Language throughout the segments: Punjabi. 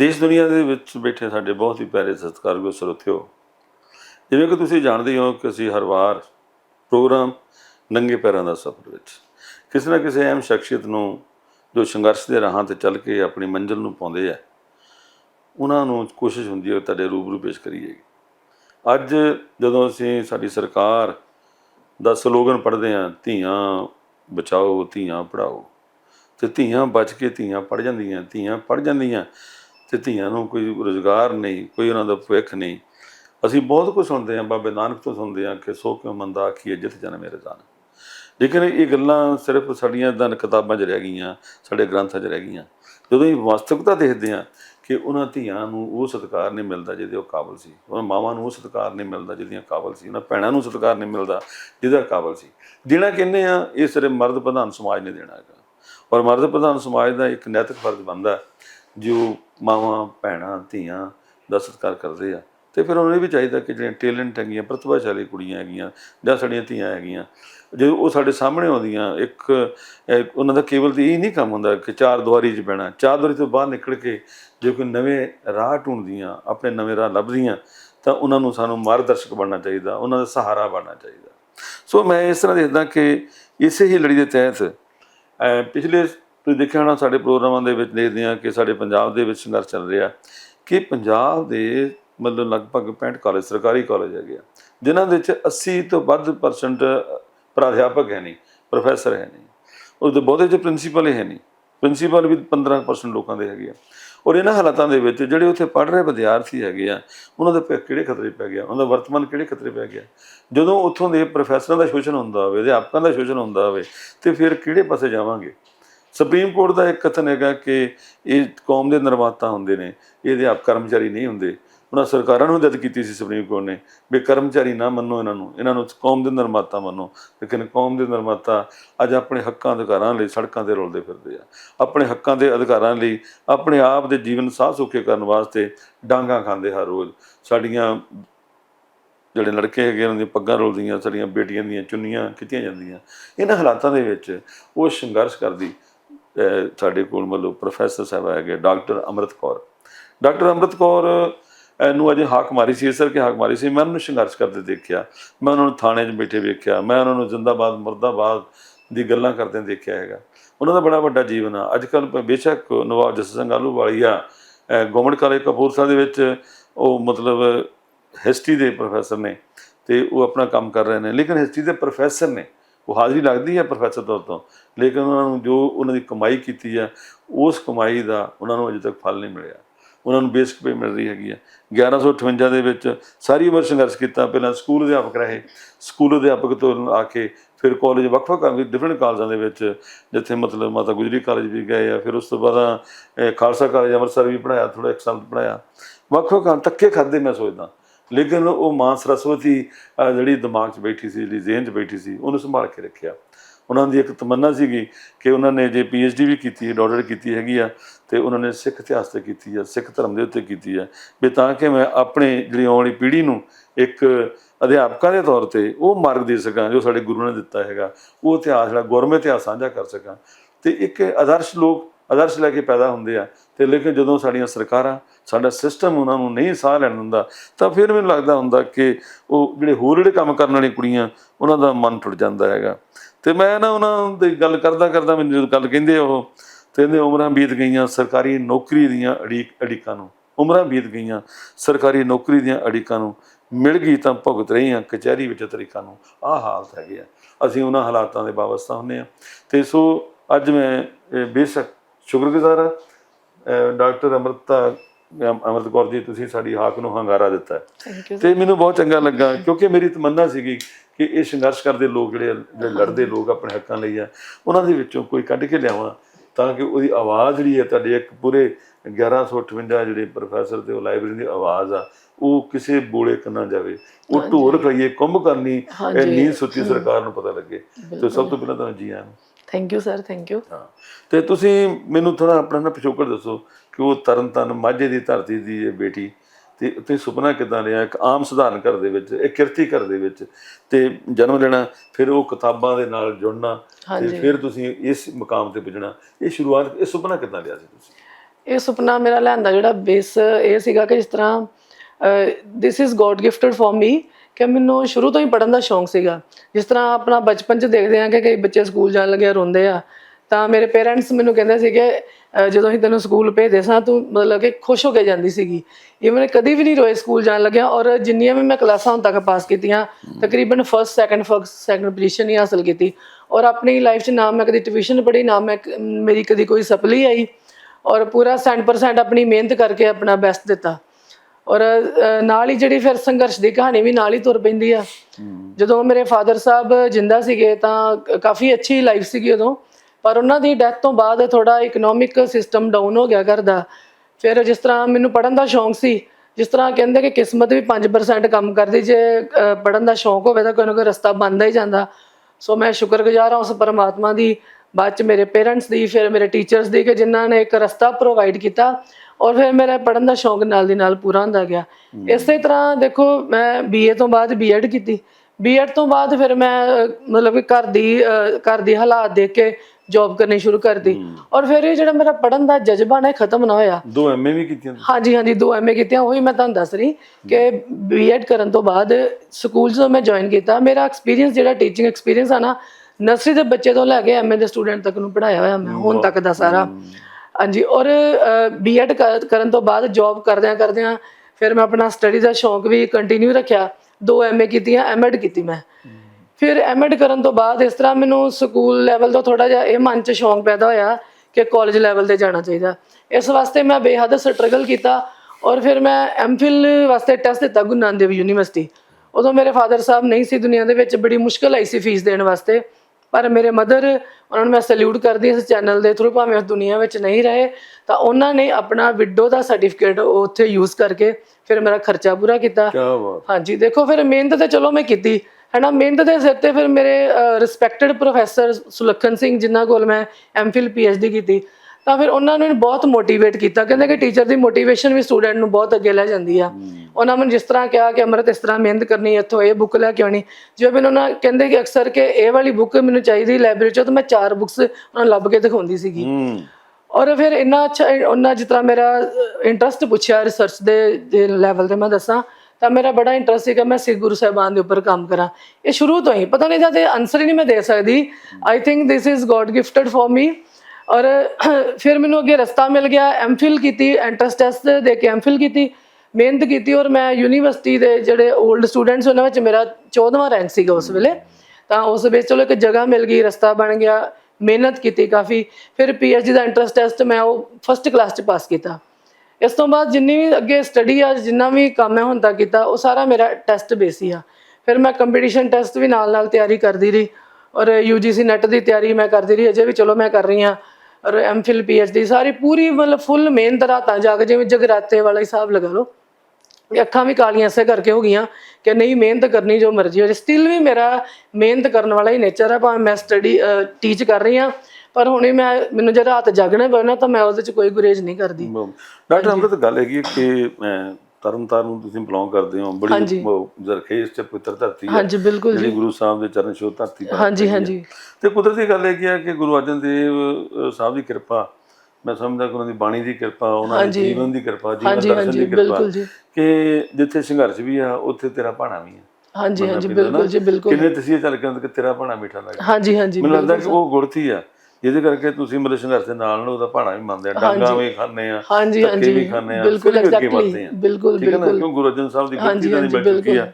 ਦੇਸ਼ ਦੁਨੀਆ ਦੇ ਵਿੱਚ ਬੈਠੇ ਸਾਡੇ ਬਹੁਤ ਹੀ ਪਿਆਰੇ ਸਤਿਕਾਰਯੋਗ ਸਰੋਤਿਓ, ਜਿਵੇਂ ਕਿ ਤੁਸੀਂ ਜਾਣਦੇ ਹੋ ਕਿ ਅਸੀਂ ਹਰ ਵਾਰ ਪ੍ਰੋਗਰਾਮ ਨੰਗੇ ਪੈਰਾਂ ਦਾ ਸਫ਼ਰ ਵਿੱਚ ਕਿਸੇ ਨਾ ਕਿਸੇ ਅਹਿਮ ਸ਼ਖਸੀਅਤ ਨੂੰ ਜੋ ਸੰਘਰਸ਼ ਦੇ ਰਾਹਾਂ ਤੇ ਚੱਲ ਕੇ ਆਪਣੀ ਮੰਜ਼ਿਲ ਨੂੰ ਪਾਉਂਦੇ ਆ, ਉਹਨਾਂ ਨੂੰ ਕੋਸ਼ਿਸ਼ ਹੁੰਦੀ ਹੈ ਤੁਹਾਡੇ ਰੂਬਰੂ ਪੇਸ਼ ਕਰੀਏ। ਅੱਜ ਜਦੋਂ ਅਸੀਂ ਸਾਡੀ ਸਰਕਾਰ ਦਾ ਸਲੋਗਨ ਪੜ੍ਹਦੇ ਹਾਂ, ਧੀਆਂ ਬਚਾਓ, ਧੀਆਂ ਪੜਾਓ ਤੇ ਧੀਆਂ ਬਚ ਕੇ ਧੀਆਂ ਪੜ ਜਾਂਦੀਆਂ, ਧੀਆਂ ਪੜ ਜਾਂਦੀਆਂ ਤੇ ਧੀਆਂ ਨੂੰ ਕੋਈ ਰੋਜ਼ਗਾਰ ਨਹੀਂ, ਕੋਈ ਉਹਨਾਂ ਦਾ ਭਵਿੱਖ ਨਹੀਂ। ਅਸੀਂ ਬਹੁਤ ਕੁਝ ਸੁਣਦੇ ਹਾਂ, ਬਾਬੇ ਨਾਨਕ ਤੋਂ ਸੁਣਦੇ ਹਾਂ ਕਿ ਸੋ ਕਿਉਂ ਮੰਦਾ ਆਖੀਏ ਜਿਤ ਜਨ ਮੇਰੇ ਜਾਨ। ਲੇਕਿਨ ਇਹ ਗੱਲਾਂ ਸਿਰਫ ਸਾਡੀਆਂ ਦਨ ਕਿਤਾਬਾਂ 'ਚ ਰਹਿ ਗਈਆਂ, ਸਾਡੇ ਗ੍ਰੰਥਾਂ 'ਚ ਰਹਿ ਗਈਆਂ। ਜਦੋਂ ਇਹ ਵਾਸਤਵਤਾ ਦੇਖਦੇ ਹਾਂ ਕਿ ਉਹਨਾਂ ਧੀਆਂ ਨੂੰ ਉਹ ਸਤਿਕਾਰ ਨਹੀਂ ਮਿਲਦਾ ਜਿਹਦੇ ਉਹ ਕਾਬਲ ਸੀ, ਉਹਨਾਂ ਮਾਵਾਂ ਨੂੰ ਉਹ ਸਤਿਕਾਰ ਨਹੀਂ ਮਿਲਦਾ ਜਿਹਦੀਆਂ ਕਾਬਲ ਸੀ, ਉਹਨਾਂ ਭੈਣਾਂ ਨੂੰ ਸਤਿਕਾਰ ਨਹੀਂ ਮਿਲਦਾ ਜਿਹਦਾ ਕਾਬਲ ਸੀ। ਦੇਣਾ ਕਹਿੰਦੇ ਆ, ਇਹ ਸਿਰਫ ਮਰਦ ਪ੍ਰਧਾਨ ਸਮਾਜ ਨੇ ਦੇਣਾ ਹੈਗਾ। ਔਰ ਮਰਦ ਪ੍ਰਧਾਨ ਸਮਾਜ ਦਾ ਇੱਕ ਨੈਤਿਕ ਫਰਜ਼ ਬਣਦਾ ਜੋ ਮਾਵਾਂ, ਭੈਣਾਂ, ਧੀਆਂ ਦਾ ਸਤਿਕਾਰ ਕਰਦੇ ਆ। ਤੇ ਫਿਰ ਉਹਨਾਂ ਨੂੰ ਇਹ ਵੀ ਚਾਹੀਦਾ ਕਿ ਜਿਹੜੀਆਂ ਟੈਲੈਂਟ ਹੈਗੀਆਂ, ਪ੍ਰਤਿਭਾਸ਼ਾਲੀ ਕੁੜੀਆਂ ਹੈਗੀਆਂ ਜਾਂ ਸਾਡੀਆਂ ਧੀਆਂ ਹੈਗੀਆਂ ਜਦੋਂ ਉਹ ਸਾਡੇ ਸਾਹਮਣੇ ਆਉਂਦੀਆਂ, ਇੱਕ ਉਹਨਾਂ ਦਾ ਕੇਵਲ ਤੇ ਇਹ ਨਹੀਂ ਕੰਮ ਹੁੰਦਾ ਕਿ ਚਾਰ ਦੁਆਰੀ 'ਚ ਪੈਣਾ ਚਾਰ ਦੁਆਰੀ ਤੋਂ ਬਾਹਰ ਨਿਕਲ ਕੇ ਜੇ ਕੋਈ ਨਵੇਂ ਰਾਹ ਢੂੰਡਦੀਆਂ, ਆਪਣੇ ਨਵੇਂ ਰਾਹ ਲੱਭਦੀਆਂ, ਤਾਂ ਉਹਨਾਂ ਨੂੰ ਸਾਨੂੰ ਮਾਰਗਦਰਸ਼ਕ ਬਣਨਾ ਚਾਹੀਦਾ, ਉਹਨਾਂ ਦਾ ਸਹਾਰਾ ਬਣਨਾ ਚਾਹੀਦਾ। ਸੋ ਮੈਂ ਇਸ ਤਰ੍ਹਾਂ ਦੇਖਦਾ ਕਿ ਇਸੇ ਹੀ ਲੜੀ ਦੇ ਤਹਿਤ ਪਿਛਲੇ ਤੁਸੀਂ ਦੇਖਿਆ ਹੋਣਾ ਸਾਡੇ ਪ੍ਰੋਗਰਾਮਾਂ ਦੇ ਵਿੱਚ ਦੇਖਦੇ ਹਾਂ ਕਿ ਸਾਡੇ ਪੰਜਾਬ ਦੇ ਵਿੱਚ ਸੰਘਰਸ਼ ਚੱਲ ਰਿਹਾ ਕਿ ਪੰਜਾਬ ਦੇ ਮਤਲਬ ਲਗਭਗ 65 ਕਾਲਜ ਸਰਕਾਰੀ ਕਾਲਜ ਹੈਗੇ ਆ, ਜਿਨ੍ਹਾਂ ਦੇ ਵਿੱਚ 80 ਤੋਂ ਵੱਧ ਪਰਸੈਂਟ ਪ੍ਰਾਧਿਆਪਕ ਹੈ ਨਹੀਂ ਪ੍ਰੋਫੈਸਰ ਹੈ ਨਹੀਂ, ਉਹਦੇ ਬਹੁਤੇ ਚ ਪ੍ਰਿੰਸੀਪਲ ਹੀ ਹੈ ਨਹੀਂ ਪ੍ਰਿੰਸੀਪਲ ਵੀ 15% ਲੋਕਾਂ ਦੇ ਹੈਗੇ ਆ। ਔਰ ਇਹਨਾਂ ਹਾਲਾਤਾਂ ਦੇ ਵਿੱਚ ਜਿਹੜੇ ਉੱਥੇ ਪੜ੍ਹ ਰਹੇ ਵਿਦਿਆਰਥੀ ਹੈਗੇ ਆ, ਉਹਨਾਂ ਦੇ ਭਵਿੱਖ ਕਿਹੜੇ ਖਤਰੇ ਪੈ ਗਿਆ, ਉਹਨਾਂ ਦਾ ਵਰਤਮਾਨ ਕਿਹੜੇ ਖਤਰੇ ਪੈ ਗਿਆ? ਜਦੋਂ ਉੱਥੋਂ ਦੇ ਪ੍ਰੋਫੈਸਰਾਂ ਦਾ ਸ਼ੋਸ਼ਣ ਹੁੰਦਾ ਹੋਵੇ, ਅਧਿਆਪਕਾਂ ਦਾ ਸ਼ੋਸ਼ਣ ਹੁੰਦਾ ਹੋਵੇ, ਤੇ ਫਿਰ ਕਿਹੜੇ ਪਾਸੇ ਜਾਵਾਂਗੇ? ਸੁਪਰੀਮ ਕੋਰਟ ਦਾ ਇੱਕ ਕਥਨ ਹੈਗਾ ਕਿ ਇਹ ਕੌਮ ਦੇ ਨਿਰਮਾਤਾ ਹੁੰਦੇ ਨੇ ਇਹਦੇ ਆਪ ਕਰਮਚਾਰੀ ਨਹੀਂ ਹੁੰਦੇ। ਉਹਨਾਂ ਸਰਕਾਰਾਂ ਨੂੰ ਹਦਾਇਤ ਕੀਤੀ ਸੀ ਸੁਪਰੀਮ ਕੋਰਟ ਨੇ ਵੀ ਕਰਮਚਾਰੀ ਨਾ ਮੰਨੋ ਇਹਨਾਂ ਨੂੰ ਇਹਨਾਂ ਨੂੰ ਕੌਮ ਦੇ ਨਿਰਮਾਤਾ ਮੰਨੋ। ਲੇਕਿਨ ਕੌਮ ਦੇ ਨਿਰਮਾਤਾ ਅੱਜ ਆਪਣੇ ਹੱਕਾਂ ਅਧਿਕਾਰਾਂ ਲਈ ਸੜਕਾਂ ਤੇ ਰੁਲਦੇ ਫਿਰਦੇ ਆ। ਆਪਣੇ ਹੱਕਾਂ ਦੇ ਅਧਿਕਾਰਾਂ ਲਈ ਆਪਣੇ ਆਪ ਦੇ ਜੀਵਨ ਸਾਹ ਸੁੱਖੇ ਕਰਨ ਵਾਸਤੇ ਡਾਂਗਾ ਖਾਂਦੇ ਹਰ ਰੋਜ਼। ਸਾਡੀਆਂ ਜਿਹੜੇ ਲੜਕੇ ਹੈਗੇ ਉਹਨਾਂ ਦੀਆਂ ਪੱਗਾਂ ਰੁਲਦੀਆਂ, ਸਾਡੀਆਂ ਬੇਟੀਆਂ ਦੀਆਂ ਚੁੰਨੀਆਂ ਖਿੱਚੀਆਂ ਜਾਂਦੀਆਂ। ਇਹਨਾਂ ਹਾਲਾਤਾਂ ਦੇ ਵਿੱਚ ਉਹ ਸੰਘਰਸ਼ ਕਰਦੀ ਸਾਡੇ ਕੋਲ ਮਤਲਬ ਪ੍ਰੋਫੈਸਰ ਸਾਹਿਬ ਹੈਗੇ, ਡਾਕਟਰ ਅੰਮ੍ਰਿਤ ਕੌਰ। ਡਾਕਟਰ ਅੰਮ੍ਰਿਤ ਕੌਰ ਨੂੰ ਅਜੇ ਹਾਕ ਮਾਰੀ ਸੀ ਸਰ ਕਿ ਹਾਕ ਮਾਰੀ ਸੀ। ਮੈਂ ਉਹਨਾਂ ਨੂੰ ਸੰਘਰਸ਼ ਕਰਦੇ ਦੇਖਿਆ। ਮੈਂ ਉਹਨਾਂ ਨੂੰ ਥਾਣੇ 'ਚ ਬੈਠੇ ਵੇਖਿਆ। ਮੈਂ ਉਹਨਾਂ ਨੂੰ ਜ਼ਿੰਦਾਬਾਦ, ਮੁਰਦਾਬਾਦ ਦੀ ਗੱਲਾਂ ਕਰਦੇ ਦੇਖਿਆ ਹੈਗਾ। ਉਹਨਾਂ ਦਾ ਬੜਾ ਵੱਡਾ ਜੀਵਨ ਆ। ਅੱਜ ਕੱਲ ਬੇਸ਼ੱਕ ਨਵਾਬ ਜਸ ਸਿੰਘ ਆਲੂ ਵਾਲੀਆ ਗਵਰਨਮੈਂਟ ਕਾਲਜ ਕਪੂਰਥਲਾ ਦੇ ਵਿੱਚ ਉਹ ਮਤਲਬ ਹਿਸਟਰੀ ਦੇ ਪ੍ਰੋਫੈਸਰ ਨੇ ਤੇ ਉਹ ਆਪਣਾ ਕੰਮ ਕਰ ਰਹੇ ਨੇ। ਲੇਕਿਨ ਹਿਸਟਰੀ ਦੇ ਪ੍ਰੋਫੈਸਰ ਨੇ ਉਹ ਹਾਜ਼ਰੀ ਲੱਗਦੀ ਹੈ ਪ੍ਰੋਫੈਸਰ ਤੌਰ ਤੋਂ, ਲੇਕਿਨ ਉਹਨਾਂ ਨੂੰ ਜੋ ਉਹਨਾਂ ਦੀ ਕਮਾਈ ਕੀਤੀ ਹੈ, ਉਸ ਕਮਾਈ ਦਾ ਉਹਨਾਂ ਨੂੰ ਅਜੇ ਤੱਕ ਫਲ ਨਹੀਂ ਮਿਲਿਆ। ਉਹਨਾਂ ਨੂੰ ਬੇਸਿਕ ਪੇ ਮਿਲ ਰਹੀ ਹੈਗੀ ਹੈ। 1158 ਦੇ ਵਿੱਚ ਸਾਰੀ ਉਮਰ ਸੰਘਰਸ਼ ਕੀਤਾ, ਪਹਿਲਾਂ ਸਕੂਲ ਅਧਿਆਪਕ ਰਹੇ, ਸਕੂਲ ਅਧਿਆਪਕ ਤੋਂ ਆ ਕੇ ਫਿਰ ਕਾਲਜ ਵੱਖ-ਵੱਖ ਡਿਫਰੈਂਟ ਕਾਲਜਾਂ ਦੇ ਵਿੱਚ, ਜਿੱਥੇ ਮਤਲਬ ਮਾਤਾ ਗੁਜਰੀ ਕਾਲਜ ਵੀ ਗਏ ਆ, ਫਿਰ ਉਸ ਤੋਂ ਬਾਅਦ ਖਾਲਸਾ ਕਾਲਜ ਅੰਮ੍ਰਿਤਸਰ ਵੀ ਪੜਾਇਆ ਥੋੜਾ ਇੱਕ ਸਾਲ ਪੜਾਇਆ ਵੱਖ-ਵੱਖ ਧੱਕੇ ਖਾਦੇ ਮੈਂ ਸੋਚਦਾ। ਲੇਕਿਨ ਉਹ ਮਾਂ ਸਰਸਵਤੀ ਜਿਹੜੀ ਦਿਮਾਗ 'ਚ ਬੈਠੀ ਸੀ, ਜਿਹੜੀ ਜ਼ਿਹਨ 'ਚ ਬੈਠੀ ਸੀ, ਉਹਨੂੰ ਸੰਭਾਲ ਕੇ ਰੱਖਿਆ। ਉਹਨਾਂ ਦੀ ਇੱਕ ਤਮੰਨਾ ਸੀਗੀ ਕਿ ਉਹਨਾਂ ਨੇ ਜੇ ਡੀ ਵੀ ਕੀਤੀ ਹੈ ਡਾਕਟਰ ਕੀਤੀ ਹੈਗੀ ਆ, ਤੇ ਉਹਨਾਂ ਨੇ ਸਿੱਖ ਇਤਿਹਾਸ ਤੇ ਕੀਤੀ ਆ, ਸਿੱਖ ਧਰਮ ਦੇ ਉੱਤੇ ਕੀਤੀ ਆ। ਵੀ ਤਾਂ ਕਿ ਮੈਂ ਆਪਣੇ ਜਿਹੜੀ ਆਉਣ ਵਾਲੀ ਪੀੜ੍ਹੀ ਨੂੰ ਇੱਕ ਅਧਿਆਪਕਾਂ ਦੇ ਤੌਰ ਤੇ ਉਹ ਮਾਰਗ ਦੇ ਸਕਾਂ, ਜੋ ਸਾਡੇ ਗੁਰੂ ਨੇ ਦਿੱਤਾ ਹੈਗਾ। ਉਹ ਇਤਿਹਾਸ, ਜਿਹੜਾ ਗੁਰਮਤਿ ਇਤਿਹਾਸ ਸਾਂਝਾ ਕਰ ਸਕਾਂ। ਤੇ ਇੱਕ ਆਦਰਸ਼ ਲੋਕ ਆਦਰਸ਼ ਲੈ ਕੇ ਪੈਦਾ ਹੁੰਦੇ ਆ ਤੇ ਲੇਕਿਨ ਜਦੋਂ ਸਾਡੀਆਂ ਸਰਕਾਰਾਂ ਸਾਡਾ ਸਿਸਟਮ ਉਹਨਾਂ ਨੂੰ ਨਹੀਂ ਸਾਹ ਲੈਣ ਦਿੰਦਾ, ਤਾਂ ਫਿਰ ਮੈਨੂੰ ਲੱਗਦਾ ਹੁੰਦਾ ਕਿ ਉਹ ਜਿਹੜੇ ਹੋਰ ਜਿਹੜੇ ਕੰਮ ਕਰਨ ਵਾਲੀਆਂ ਕੁੜੀਆਂ, ਉਹਨਾਂ ਦਾ ਮਨ ਟੁੱਟ ਜਾਂਦਾ ਹੈਗਾ। ਤੇ ਮੈਂ ਨਾ ਉਹਨਾਂ ਦੀ ਗੱਲ ਕਰਦਾ ਕਰਦਾ ਮੈਨੂੰ ਜਦੋਂ ਗੱਲ ਕਹਿੰਦੇ ਉਹ ਤੇ ਇਹਦੇ ਉਮਰਾਂ ਬੀਤ ਗਈਆਂ ਸਰਕਾਰੀ ਨੌਕਰੀ ਦੀਆਂ ਅੜੀਕ ਅੜੀਕਾਂ ਨੂੰ, ਉਮਰਾਂ ਬੀਤ ਗਈਆਂ ਸਰਕਾਰੀ ਨੌਕਰੀ ਦੀਆਂ ਅੜੀਕਾਂ ਨੂੰ, ਮਿਲ ਗਈ ਤਾਂ ਭੁਗਤ ਰਹੀ ਰਹੀਆਂ ਕਚਹਿਰੀ ਵਿੱਚ ਤਰੀਕਾ ਨੂੰ, ਆਹ ਹਾਲਤ ਹੈਗੀ ਆ। ਅਸੀਂ ਉਹਨਾਂ ਹਾਲਾਤਾਂ ਦੇ ਵਾਬਸਤਾ ਹੁੰਨੇ ਆ। ਤੇ ਸੋ ਅੱਜ ਮੈਂ ਬੇਸ਼ੱਕ ਸ਼ੁਕਰਗੁਜ਼ਾਰ ਹਾਂ। ਡਾਕਟਰ ਅਮਰਤਾ ਅਮ- ਅੰਮ੍ਰਿਤ ਕੌਰ ਜੀ ਤੁਸੀਂ ਸਾਡੀ ਹਾਕ ਨੂੰ ਹੰਗਾਰਾ ਦਿੱਤਾ ਤੇ ਮੈਨੂੰ ਬਹੁਤ ਚੰਗਾ ਲੱਗਾ ਕਿਉਂਕਿ ਮੇਰੀ ਤਮੰਨਾ ਸੀਗੀ ਕਿ ਇਹ ਸੰਘਰਸ਼ ਕਰਦੇ ਲੋਕ ਜਿਹੜੇ ਜਿਹੜੇ ਲੜਦੇ ਲੋਕ ਆਪਣੇ ਹੱਕਾਂ ਲਈ ਆ ਉਹਨਾਂ ਦੇ ਵਿੱਚੋਂ ਕੋਈ ਕੱਢ ਕੇ ਲਿਆਵਾਂ ਤਾਂ ਕਿ ਉਹਦੀ ਆਵਾਜ਼ ਜਿਹੜੀ ਹੈ ਤੁਹਾਡੇ ਇੱਕ ਪੂਰੇ 1158 ਜਿਹੜੇ ਪ੍ਰੋਫੈਸਰ ਤੇ ਉਹ ਲਾਇਬ੍ਰੇਰੀ ਦੀ ਆਵਾਜ਼ ਆ ਉਹ ਕਿਸੇ ਬੋਲੇ ਕੰਨਾਂ ਜਾਵੇ। ਉਹ ਢੋਲ ਖਈਏ ਕੁੰਭ ਕਰਨੀ ਇਹ। ਨੀਂਦ ਸੁੱਤੀ ਸਰਕਾਰ ਨੂੰ ਪਤਾ ਲੱਗੇ। ਤੇ ਸਭ ਤੋਂ ਪਹਿਲਾਂ ਤਾਂ ਜੀ ਆਇਆਂ thank you sir thank you ਹਾਂ। ਤੇ ਤੁਸੀਂ ਮੈਨੂੰ ਥੋੜਾ ਆਪਣਾ ਨਾ ਪਿਛੋਕੜ ਦੱਸੋ ਕਿ ਉਹ ਤਰਨਤਨ ਮਾਝੇ ਦੀ ਧਰਤੀ ਦੀ ਇਹ ਬੇਟੀ ਤੇ ਤੇ ਸੁਪਨਾ ਕਿਦਾਂ ਰਿਹਾ? ਇੱਕ ਆਮ ਸਧਾਰਨ ਘਰ ਦੇ ਵਿੱਚ ਇੱਕ ਕਿਰਤੀ ਘਰ ਦੇ ਵਿੱਚ ਤੇ ਜਨਮ ਲੈਣਾ ਫਿਰ ਉਹ ਕਿਤਾਬਾਂ ਦੇ ਨਾਲ ਜੁੜਨਾ ਤੇ। ਫਿਰ ਤੁਸੀਂ ਇਸ ਮੁਕਾਮ ਤੇ ਪੁੱਜਣਾ। ਇਹ ਸ਼ੁਰੂਆਤ ਇਹ ਸੁਪਨਾ ਕਿਦਾਂ ਲਿਆ ਸੀ ਤੁਸੀਂ? ਇਹ ਸੁਪਨਾ ਮੇਰਾ ਲੈਣ ਦਾ ਜਿਹੜਾ ਬੇਸ ਇਹ ਸੀਗਾ ਕਿ ਜਿਸ ਤਰ੍ਹਾਂ this is god gifted for me ਕਿ ਮੈਨੂੰ ਸ਼ੁਰੂ ਤੋਂ ਹੀ ਪੜਨ ਦਾ ਸ਼ੌਂਕ ਸੀਗਾ। ਜਿਸ ਤਰ੍ਹਾਂ ਆਪਣਾ ਬਚਪਨ 'ਚ ਦੇਖਦੇ ਆ ਕਿ ਕਈ ਬੱਚੇ ਸਕੂਲ ਜਾਣ ਲੱਗੇ ਰੋਂਦੇ ਆ। ਤਾਂ ਮੇਰੇ ਪੇਰੈਂਟਸ ਮੈਨੂੰ ਕਹਿੰਦੇ ਸੀ ਕਿ ਜਦੋਂ ਅਸੀਂ ਤੈਨੂੰ ਸਕੂਲ ਭੇਜਦੇ ਸਾਂ, ਤੂੰ ਮਤਲਬ ਕਿ ਖੁਸ਼ ਹੋ ਕੇ ਜਾਂਦੀ ਸੀਗੀ। ਇਵਨ ਕਦੀ ਵੀ ਨਹੀਂ ਰੋਏ ਸਕੂਲ ਜਾਣ ਲੱਗਿਆ ਔਰ ਜਿੰਨੀਆਂ ਵੀ ਮੈਂ ਕਲਾਸਾਂ ਹੁਣ ਤੱਕ ਪਾਸ ਕੀਤੀਆਂ, ਤਕਰੀਬਨ first second first second position ਹੀ ਹਾਸਲ ਕੀਤੀ। ਔਰ ਆਪਣੀ ਲਾਈਫ 'ਚ ਨਾ ਮੈਂ ਕਦੀ ਟਿਊਸ਼ਨ ਪੜ੍ਹੀ, ਨਾ ਮੈਂ ਮੇਰੀ ਕਦੀ ਕੋਈ ਸਪਲੀ ਆਈ। ਔਰ ਪੂਰਾ 100% ਆਪਣੀ ਮਿਹਨਤ ਕਰਕੇ ਆਪਣਾ ਬੈਸਟ ਦਿੱਤਾ। ਔਰ ਨਾਲ ਹੀ ਜਿਹੜੀ ਫਿਰ ਸੰਘਰਸ਼ ਦੀ ਕਹਾਣੀ ਵੀ ਨਾਲ ਹੀ ਤੁਰ ਪੈਂਦੀ ਆ। ਜਦੋਂ ਮੇਰੇ ਫਾਦਰ ਸਾਹਿਬ ਜਿੰਦਾ ਸੀਗੇ ਤਾਂ ਕਾਫੀ ਅੱਛੀ ਲਾਈਫ ਸੀਗੀ ਉਦੋਂ। ਪਰ ਉਹਨਾਂ ਦੀ ਡੈਥ ਤੋਂ ਬਾਅਦ ਥੋੜਾ ਇਕਨੋਮਿਕ ਸਿਸਟਮ ਡਾਊਨ ਹੋ ਗਿਆ ਘਰ ਦਾ। ਫਿਰ ਜਿਸ ਤਰ੍ਹਾਂ ਮੈਨੂੰ ਪੜਨ ਦਾ ਸ਼ੌਂਕ ਸੀ, ਜਿਸ ਤਰ੍ਹਾਂ ਕਹਿੰਦੇ ਕਿ ਕਿਸਮਤ ਵੀ 5% ਕੰਮ ਕਰਦੀ, ਜੇ ਪੜਨ ਦਾ ਸ਼ੌਂਕ ਹੋਵੇ ਤਾਂ ਕੋਈ ਨਾ ਕੋਈ ਰਸਤਾ ਬਣਦਾ ਹੀ ਜਾਂਦਾ। ਸੋ ਮੈਂ ਸ਼ੁਕਰਗੁਜ਼ਾਰ ਹਾਂ ਉਸ ਪਰਮਾਤਮਾ ਦੀ। ਬਾਅਦ ਚ ਮੇਰੇ ਪੇਰੈਂਟਸ ਦੀ, ਫਿਰ ਮੇਰੇ ਟੀਚਰਸ ਦੀ ਕਿ ਜਿਨ੍ਹਾਂ ਨੇ ਇੱਕ ਰਸਤਾ ਪ੍ਰੋਵਾਈਡ ਕੀਤਾ। ਔਰ ਫਿਰ ਮੇਰਾ ਪੜਨ ਦਾ ਸ਼ੌਂਕ ਨਾਲ ਦੀ ਨਾਲ ਪੂਰਾ ਹੁੰਦਾ ਗਿਆ। ਇਸੇ ਤਰ੍ਹਾਂ ਦੇਖੋ ਮੈਂ ਬੀਏ ਤੋਂ ਬਾਅਦ ਬੀਐਡ ਕੀਤੀ। ਬੀਐਡ ਤੋਂ ਬਾਅਦ ਫਿਰ ਮੈਂ ਮਤਲਬ ਕਿ ਘਰ ਦੀ ਘਰ ਦੀ ਹਾਲਾਤ ਦੇਖ ਕੇ ਜੌਬ ਕਰਨੀ ਸ਼ੁਰੂ ਕਰਤੀ। ਔਰ ਫਿਰ ਇਹ ਜਿਹੜਾ ਮੇਰਾ ਪੜਨ ਦਾ ਜਜ਼ਬਾ ਨਾ ਖਤਮ ਨਾ ਹੋਇਆ। ਦੋ ਐਮਏ ਵੀ ਕੀਤੀਆਂ? ਹਾਂਜੀ ਹਾਂਜੀ ਦੋ ਐਮਏ ਕੀਤੀਆਂ। ਉਹੀ ਮੈਂ ਤੁਹਾਨੂੰ ਦੱਸ ਰਹੀ ਕਿ ਬੀਐਡ ਕਰਨ ਤੋਂ ਬਾਅਦ ਸਕੂਲ ਜਦੋਂ ਮੈਂ ਜੁਆਇਨ ਕੀਤਾ ਮੇਰਾ ਐਕਸਪੀਰੀਅੰਸ ਜਿਹੜਾ ਟੀਚਿੰਗ ਐਕਸਪੀਰੀਅੰਸ ਆ ਨਾ ਨਰਸਰੀ ਦੇ ਬੱਚੇ ਤੋਂ ਲੈ ਕੇ ਐਮਏ ਦੇ ਸਟੂਡੈਂਟ ਤੱਕ ਨੂੰ ਪੜਾਇਆ ਹੋਇਆ ਮੈਂ ਹੁਣ ਤੱਕ ਦਾ ਸਾਰਾ। ਹਾਂਜੀ, ਔਰ ਬੀਐਡ ਕਰਨ ਤੋਂ ਬਾਅਦ ਜੌਬ ਕਰਦਿਆਂ ਕਰਦਿਆਂ ਫਿਰ ਮੈਂ ਆਪਣਾ ਸਟੱਡੀ ਦਾ ਸ਼ੌਂਕ ਵੀ ਕੰਟੀਨਿਊ ਰੱਖਿਆ। ਦੋ ਐਮਏ ਕੀਤੀਆਂ ਐਮਐਡ ਕੀਤੀ ਮੈਂ। ਫਿਰ ਐਮਐਡ ਕਰਨ ਤੋਂ ਬਾਅਦ ਇਸ ਤਰ੍ਹਾਂ ਮੈਨੂੰ ਸਕੂਲ ਲੈਵਲ ਤੋਂ ਥੋੜਾ ਜਿਹਾ ਇਹ ਮਨ 'ਚ ਸ਼ੌਂਕ ਪੈਦਾ ਹੋਇਆ ਕਿ ਕਾਲਜ ਲੈਵਲ ਤੇ ਜਾਣਾ ਚਾਹੀਦਾ। ਇਸ ਵਾਸਤੇ ਮੈਂ ਬੇਹੱਦ ਸਟਰਗਲ ਕੀਤਾ ਔਰ ਫਿਰ ਮੈਂ ਐਮਫਿਲ ਵਾਸਤੇ ਟੈਸਟ ਦਿੱਤਾ ਗੁਰੂ ਨਾਨਕ ਦੇਵ ਯੂਨੀਵਰਸਿਟੀ ਉਦੋਂ ਮੇਰੇ ਫਾਦਰ ਸਾਹਿਬ ਨਹੀਂ ਸੀ ਦੁਨੀਆ ਦੇ ਵਿੱਚ, ਬੜੀ ਮੁਸ਼ਕਲ ਆਈ ਸੀ ਫੀਸ ਦੇਣ ਵਾਸਤੇ। ਪਰ ਮੇਰੇ ਮਦਰ ਉਹਨਾਂ ਨੂੰ ਮੈਂ ਸੈਲੂਟ ਕਰਦੀ ਇਸ ਚੈਨਲ ਦੇ ਥਰੂ ਭਾਵੇਂ ਉਹ ਦੁਨੀਆ ਵਿੱਚ ਨਹੀਂ ਰਹੇ ਤਾਂ ਉਹਨਾਂ ਨੇ ਆਪਣਾ ਵਿਡੋ ਦਾ ਸਰਟੀਫਿਕੇਟ ਉੱਥੇ ਯੂਜ਼ ਕਰਕੇ ਫਿਰ ਮੇਰਾ ਖਰਚਾ ਪੂਰਾ ਕੀਤਾ। ਹਾਂਜੀ ਦੇਖੋ ਫਿਰ ਮਿਹਨਤ ਤੇ ਚਲੋ ਮੈਂ ਕੀਤੀ। ਹੈਨਾ ਮਿਹਨਤ ਦੇ ਸਿਰ ਤੇ ਫਿਰ ਮੇਰੇ ਰਿਸਪੈਕਟਡ ਪ੍ਰੋਫੈਸਰ ਸੁਲੱਖਣ ਸਿੰਘ ਜਿਨ੍ਹਾਂ ਕੋਲ ਮੈਂ ਐਮਫਿਲ ਪੀਐਚਡੀ ਕੀਤੀ। ਤਾਂ ਫਿਰ ਉਹਨਾਂ ਨੇ ਬਹੁਤ ਮੋਟੀਵੇਟ ਕੀਤਾ। ਕਹਿੰਦੇ ਕਿ ਟੀਚਰ ਦੀ ਮੋਟੀਵੇਸ਼ਨ ਵੀ ਸਟੂਡੈਂਟ ਨੂੰ ਬਹੁਤ ਅੱਗੇ ਲੈ ਜਾਂਦੀ ਆ। ਉਹਨਾਂ ਮੈਨੂੰ ਜਿਸ ਤਰ੍ਹਾਂ ਕਿਹਾ ਕਿ ਅਮਰਤ ਇਸ ਤਰ੍ਹਾਂ ਮਿਹਨਤ ਕਰਨੀ ਇੱਥੋਂ ਇਹ ਬੁੱਕ ਲੈ ਕੇ ਆਉਣੀ। ਜਿਵੇਂ ਮੈਨੂੰ ਉਹਨਾਂ ਕਹਿੰਦੇ ਕਿ ਅਕਸਰ ਕਿ ਇਹ ਵਾਲੀ ਬੁੱਕ ਮੈਨੂੰ ਚਾਹੀਦੀ ਲਾਇਬ੍ਰੇਰੀ ਚੋਂ ਤਾਂ ਮੈਂ ਚਾਰ ਬੁੱਕਸ ਉਹਨਾਂ ਨੂੰ ਲੱਭ ਕੇ ਦਿਖਾਉਂਦੀ ਸੀਗੀ। ਔਰ ਫਿਰ ਇੰਨਾ ਅੱਛਾ ਉਹਨਾਂ ਜਿਸ ਤਰ੍ਹਾਂ ਮੇਰਾ ਇੰਟਰਸਟ ਪੁੱਛਿਆ ਰਿਸਰਚ ਦੇ ਲੈਵਲ ਤੇ ਮੈਂ ਦੱਸਾਂ ਤਾਂ ਮੇਰਾ ਬੜਾ ਇੰਟਰਸਟ ਸੀਗਾ ਮੈਂ ਸਿੱਖ ਗੁਰੂ ਸਾਹਿਬਾਨ ਦੇ ਉੱਪਰ ਕੰਮ ਕਰਾਂ। ਇਹ ਸ਼ੁਰੂ ਤੋਂ ਹੀ ਪਤਾ ਨਹੀਂ ਜਦ ਆਨਸਰ ਹੀ ਨਹੀਂ ਮੈਂ ਦੇ ਸਕਦੀ। I think this is god gifted for me ਔਰ ਫਿਰ ਮੈਨੂੰ ਅੱਗੇ ਰਸਤਾ ਮਿਲ ਗਿਆ ਐਮਫਿਲ ਕੀਤੀ ਐਂਟਰੈਂਸ ਟੈਸਟ ਦੇ ਕੇ ਐਮਫਿਲ ਕੀਤੀ, ਮਿਹਨਤ ਕੀਤੀ ਔਰ ਮੈਂ ਯੂਨੀਵਰਸਿਟੀ ਦੇ ਜਿਹੜੇ 올ਡ ਸਟੂਡੈਂਟਸ ਉਹਨਾਂ ਵਿੱਚ ਮੇਰਾ 14ਵਾਂ ਰੈਂਕ ਸੀਗਾ ਉਸ ਵੇਲੇ। ਤਾਂ ਉਸ ਵਿੱਚ ਚਲੋ ਇੱਕ ਜਗ੍ਹਾ ਮਿਲ ਗਈ, ਰਸਤਾ ਬਣ ਗਿਆ, ਮਿਹਨਤ ਕੀਤੀ ਕਾਫੀ। ਫਿਰ ਪੀਐਚਡੀ ਦਾ ਐਂਟਰੈਂਸ ਟੈਸਟ ਮੈਂ ਉਹ ਫਸਟ ਕਲਾਸ ਚ ਪਾਸ ਕੀਤਾ। ਇਸ ਤੋਂ ਬਾਅਦ ਜਿੰਨੀ ਵੀ ਅੱਗੇ ਸਟੱਡੀ ਆ, ਜਿੰਨਾ ਵੀ ਕੰਮ ਹੈ ਹੁੰਦਾ ਕੀਤਾ, ਉਹ ਸਾਰਾ ਮੇਰਾ ਟੈਸਟ ਬੇਸ ਹੀ ਆ। ਫਿਰ ਮੈਂ ਕੰਪੀਟੀਸ਼ਨ ਟੈਸਟ ਵੀ ਨਾਲ ਨਾਲ ਤਿਆਰੀ ਕਰਦੀ ਰਹੀ। ਔਰ ਯੂਜੀਸੀ ਨੈਟ ਦੀ ਤਿਆਰੀ ਮੈਂ ਕਰਦੀ ਰਹੀ, ਅਜੇ ਵੀ ਚਲੋ ਮੈਂ ਕਰ ਰਹੀ ਹਾਂ। ਔਰ ਐਮਫਿਲ ਪੀਐਚਡੀ ਸਾਰੀ ਪੂਰੀ ਮਤਲਬ ਫੁੱਲ ਮਿਹਨਤ ਰਾਤਾਂ ਜਾਗ ਜਿਵੇਂ ਜਗਰਾਤੇ ਵਾਲਾ ਹਿਸਾਬ ਲਗਾ ਲਓ। ਅੱਖਾਂ ਵੀ ਕਾਲੀਆਂ ਐਸੇ ਕਰਕੇ ਹੋ ਗਈਆਂ ਕਿ ਨਹੀਂ, ਮਿਹਨਤ ਕਰਨੀ ਜੋ ਮਰਜ਼ੀ ਹੋ ਜੇ ਸਟਿਲ ਵੀ ਮੇਰਾ ਮਿਹਨਤ ਕਰਨ ਵਾਲਾ ਹੀ ਨੇਚਰ ਹੈ ਭਾਵੇਂ ਮੈਂ ਸਟੱਡੀ ਟੀਚ ਕਰ ਰਹੀ ਹਾਂ, ਪਰ ਹੁਣੇ ਮੈਂ, ਮੈਨੂੰ ਜੇ ਰਾਤ ਜਾਗਣਾ ਪੈਣਾ ਤਾਂ ਮੈਂ ਉਹਦੇ ਚ ਕੋਈ ਗੁਰੇਜ਼ ਨਹੀਂ ਕਰਦੀ। ਡਾਕਟਰ ਅੰਮ੍ਰਿਤ, ਗੱਲ ਹੈਗੀ ਕਿ ਅਹ, ਤਰਨ ਤਾਰਨ ਨੂੰ ਤੁਸੀਂ ਬਿਲੋਂਗ ਕਰਦੇ ਹੋ ਬੜੀ ਜ਼ਰਖੇਜ਼ ਤੇ ਪਵਿੱਤਰ ਧਰਤੀ ਹੈ। ਹਾਂਜੀ ਬਿਲਕੁਲ ਜਿਹੜੀ ਗੁਰੂ ਸਾਹਿਬ ਦੇ ਚਰਨ ਛੋਹ ਧਰਤੀ ਪਰ ਹਾਂਜੀ ਹਾਂਜੀ। ਤੇ ਕੁਦਰਤੀ ਗੱਲ ਹੈਗੀ ਹੈ ਕਿ ਗੁਰੂ ਅਰਜਨ ਦੇਵ ਸਾਹਿਬ ਦੀ ਕਿਰਪਾ ਮੈਂ ਸਮਝਦਾ ਕਿ ਉਹਨਾਂ ਦੀ ਬਾਣੀ ਦੀ ਕਿਰਪਾ ਉਹਨਾਂ ਦੇ ਜੀਵਨ ਦੀ ਕਿਰਪਾ ਜੀਵਨ ਹਾਂਜੀ ਦਰਸ਼ਨ ਹਾਂਜੀ ਦੀ ਕਿਰਪਾ ਬਿਲਕੁਲ ਜੀ। ਕਿ ਜਿੱਥੇ ਸੰਘਰਸ਼ ਵੀ ਆ ਉੱਥੇ ਤੇਰਾ ਭਾਣਾ ਵੀ ਆ। ਹਾਂਜੀ ਹਾਂਜੀ ਬਿਲਕੁਲ ਜੀ ਬਿਲਕੁਲ। ਕਿੰਨੇ ਤਸੀਹੇ ਚੱਲ ਕੇ ਕਿ ਤੇਰਾ ਭਾਣਾ ਮਿੱਠਾ ਲੱਗਦਾ। ਹਾਂਜੀ ਹਾਂਜੀ ਮੈਨੂੰ ਲੱਗਦਾ ਕਿ ਉਹ ਗੁੜਤੀ ਆ। ਜਿਹਦੇ ਕਰਕੇ ਤੁਸੀਂ ਮਤਲਬ ਸੰਘਰਸ਼ ਦੇ ਨਾਲ ਨਾਲ ਉਹਦਾ ਭਾਣਾ ਵੀ ਮੰਨਦੇ ਆ ਡਾਂਗਾ ਵੀ ਖਾਂਦੇ ਆ ਹਾਂਜੀ ਹਾਂਜੀ ਵੀ ਖਾਂਦੇ ਆ ਬਿਲਕੁਲ ਐਗਜ਼ੈਕਟਲੀ ਬਿਲਕੁਲ ਬਿਲਕੁਲ। ਕਿਉਂ ਗੁਰੂ ਅਰਜਨ ਸਾਹਿਬ ਦੀ ਗੁਰਤੀ ਦਾ ਨਹੀਂ ਬੈਠ ਚੁੱਕੀ ਆ?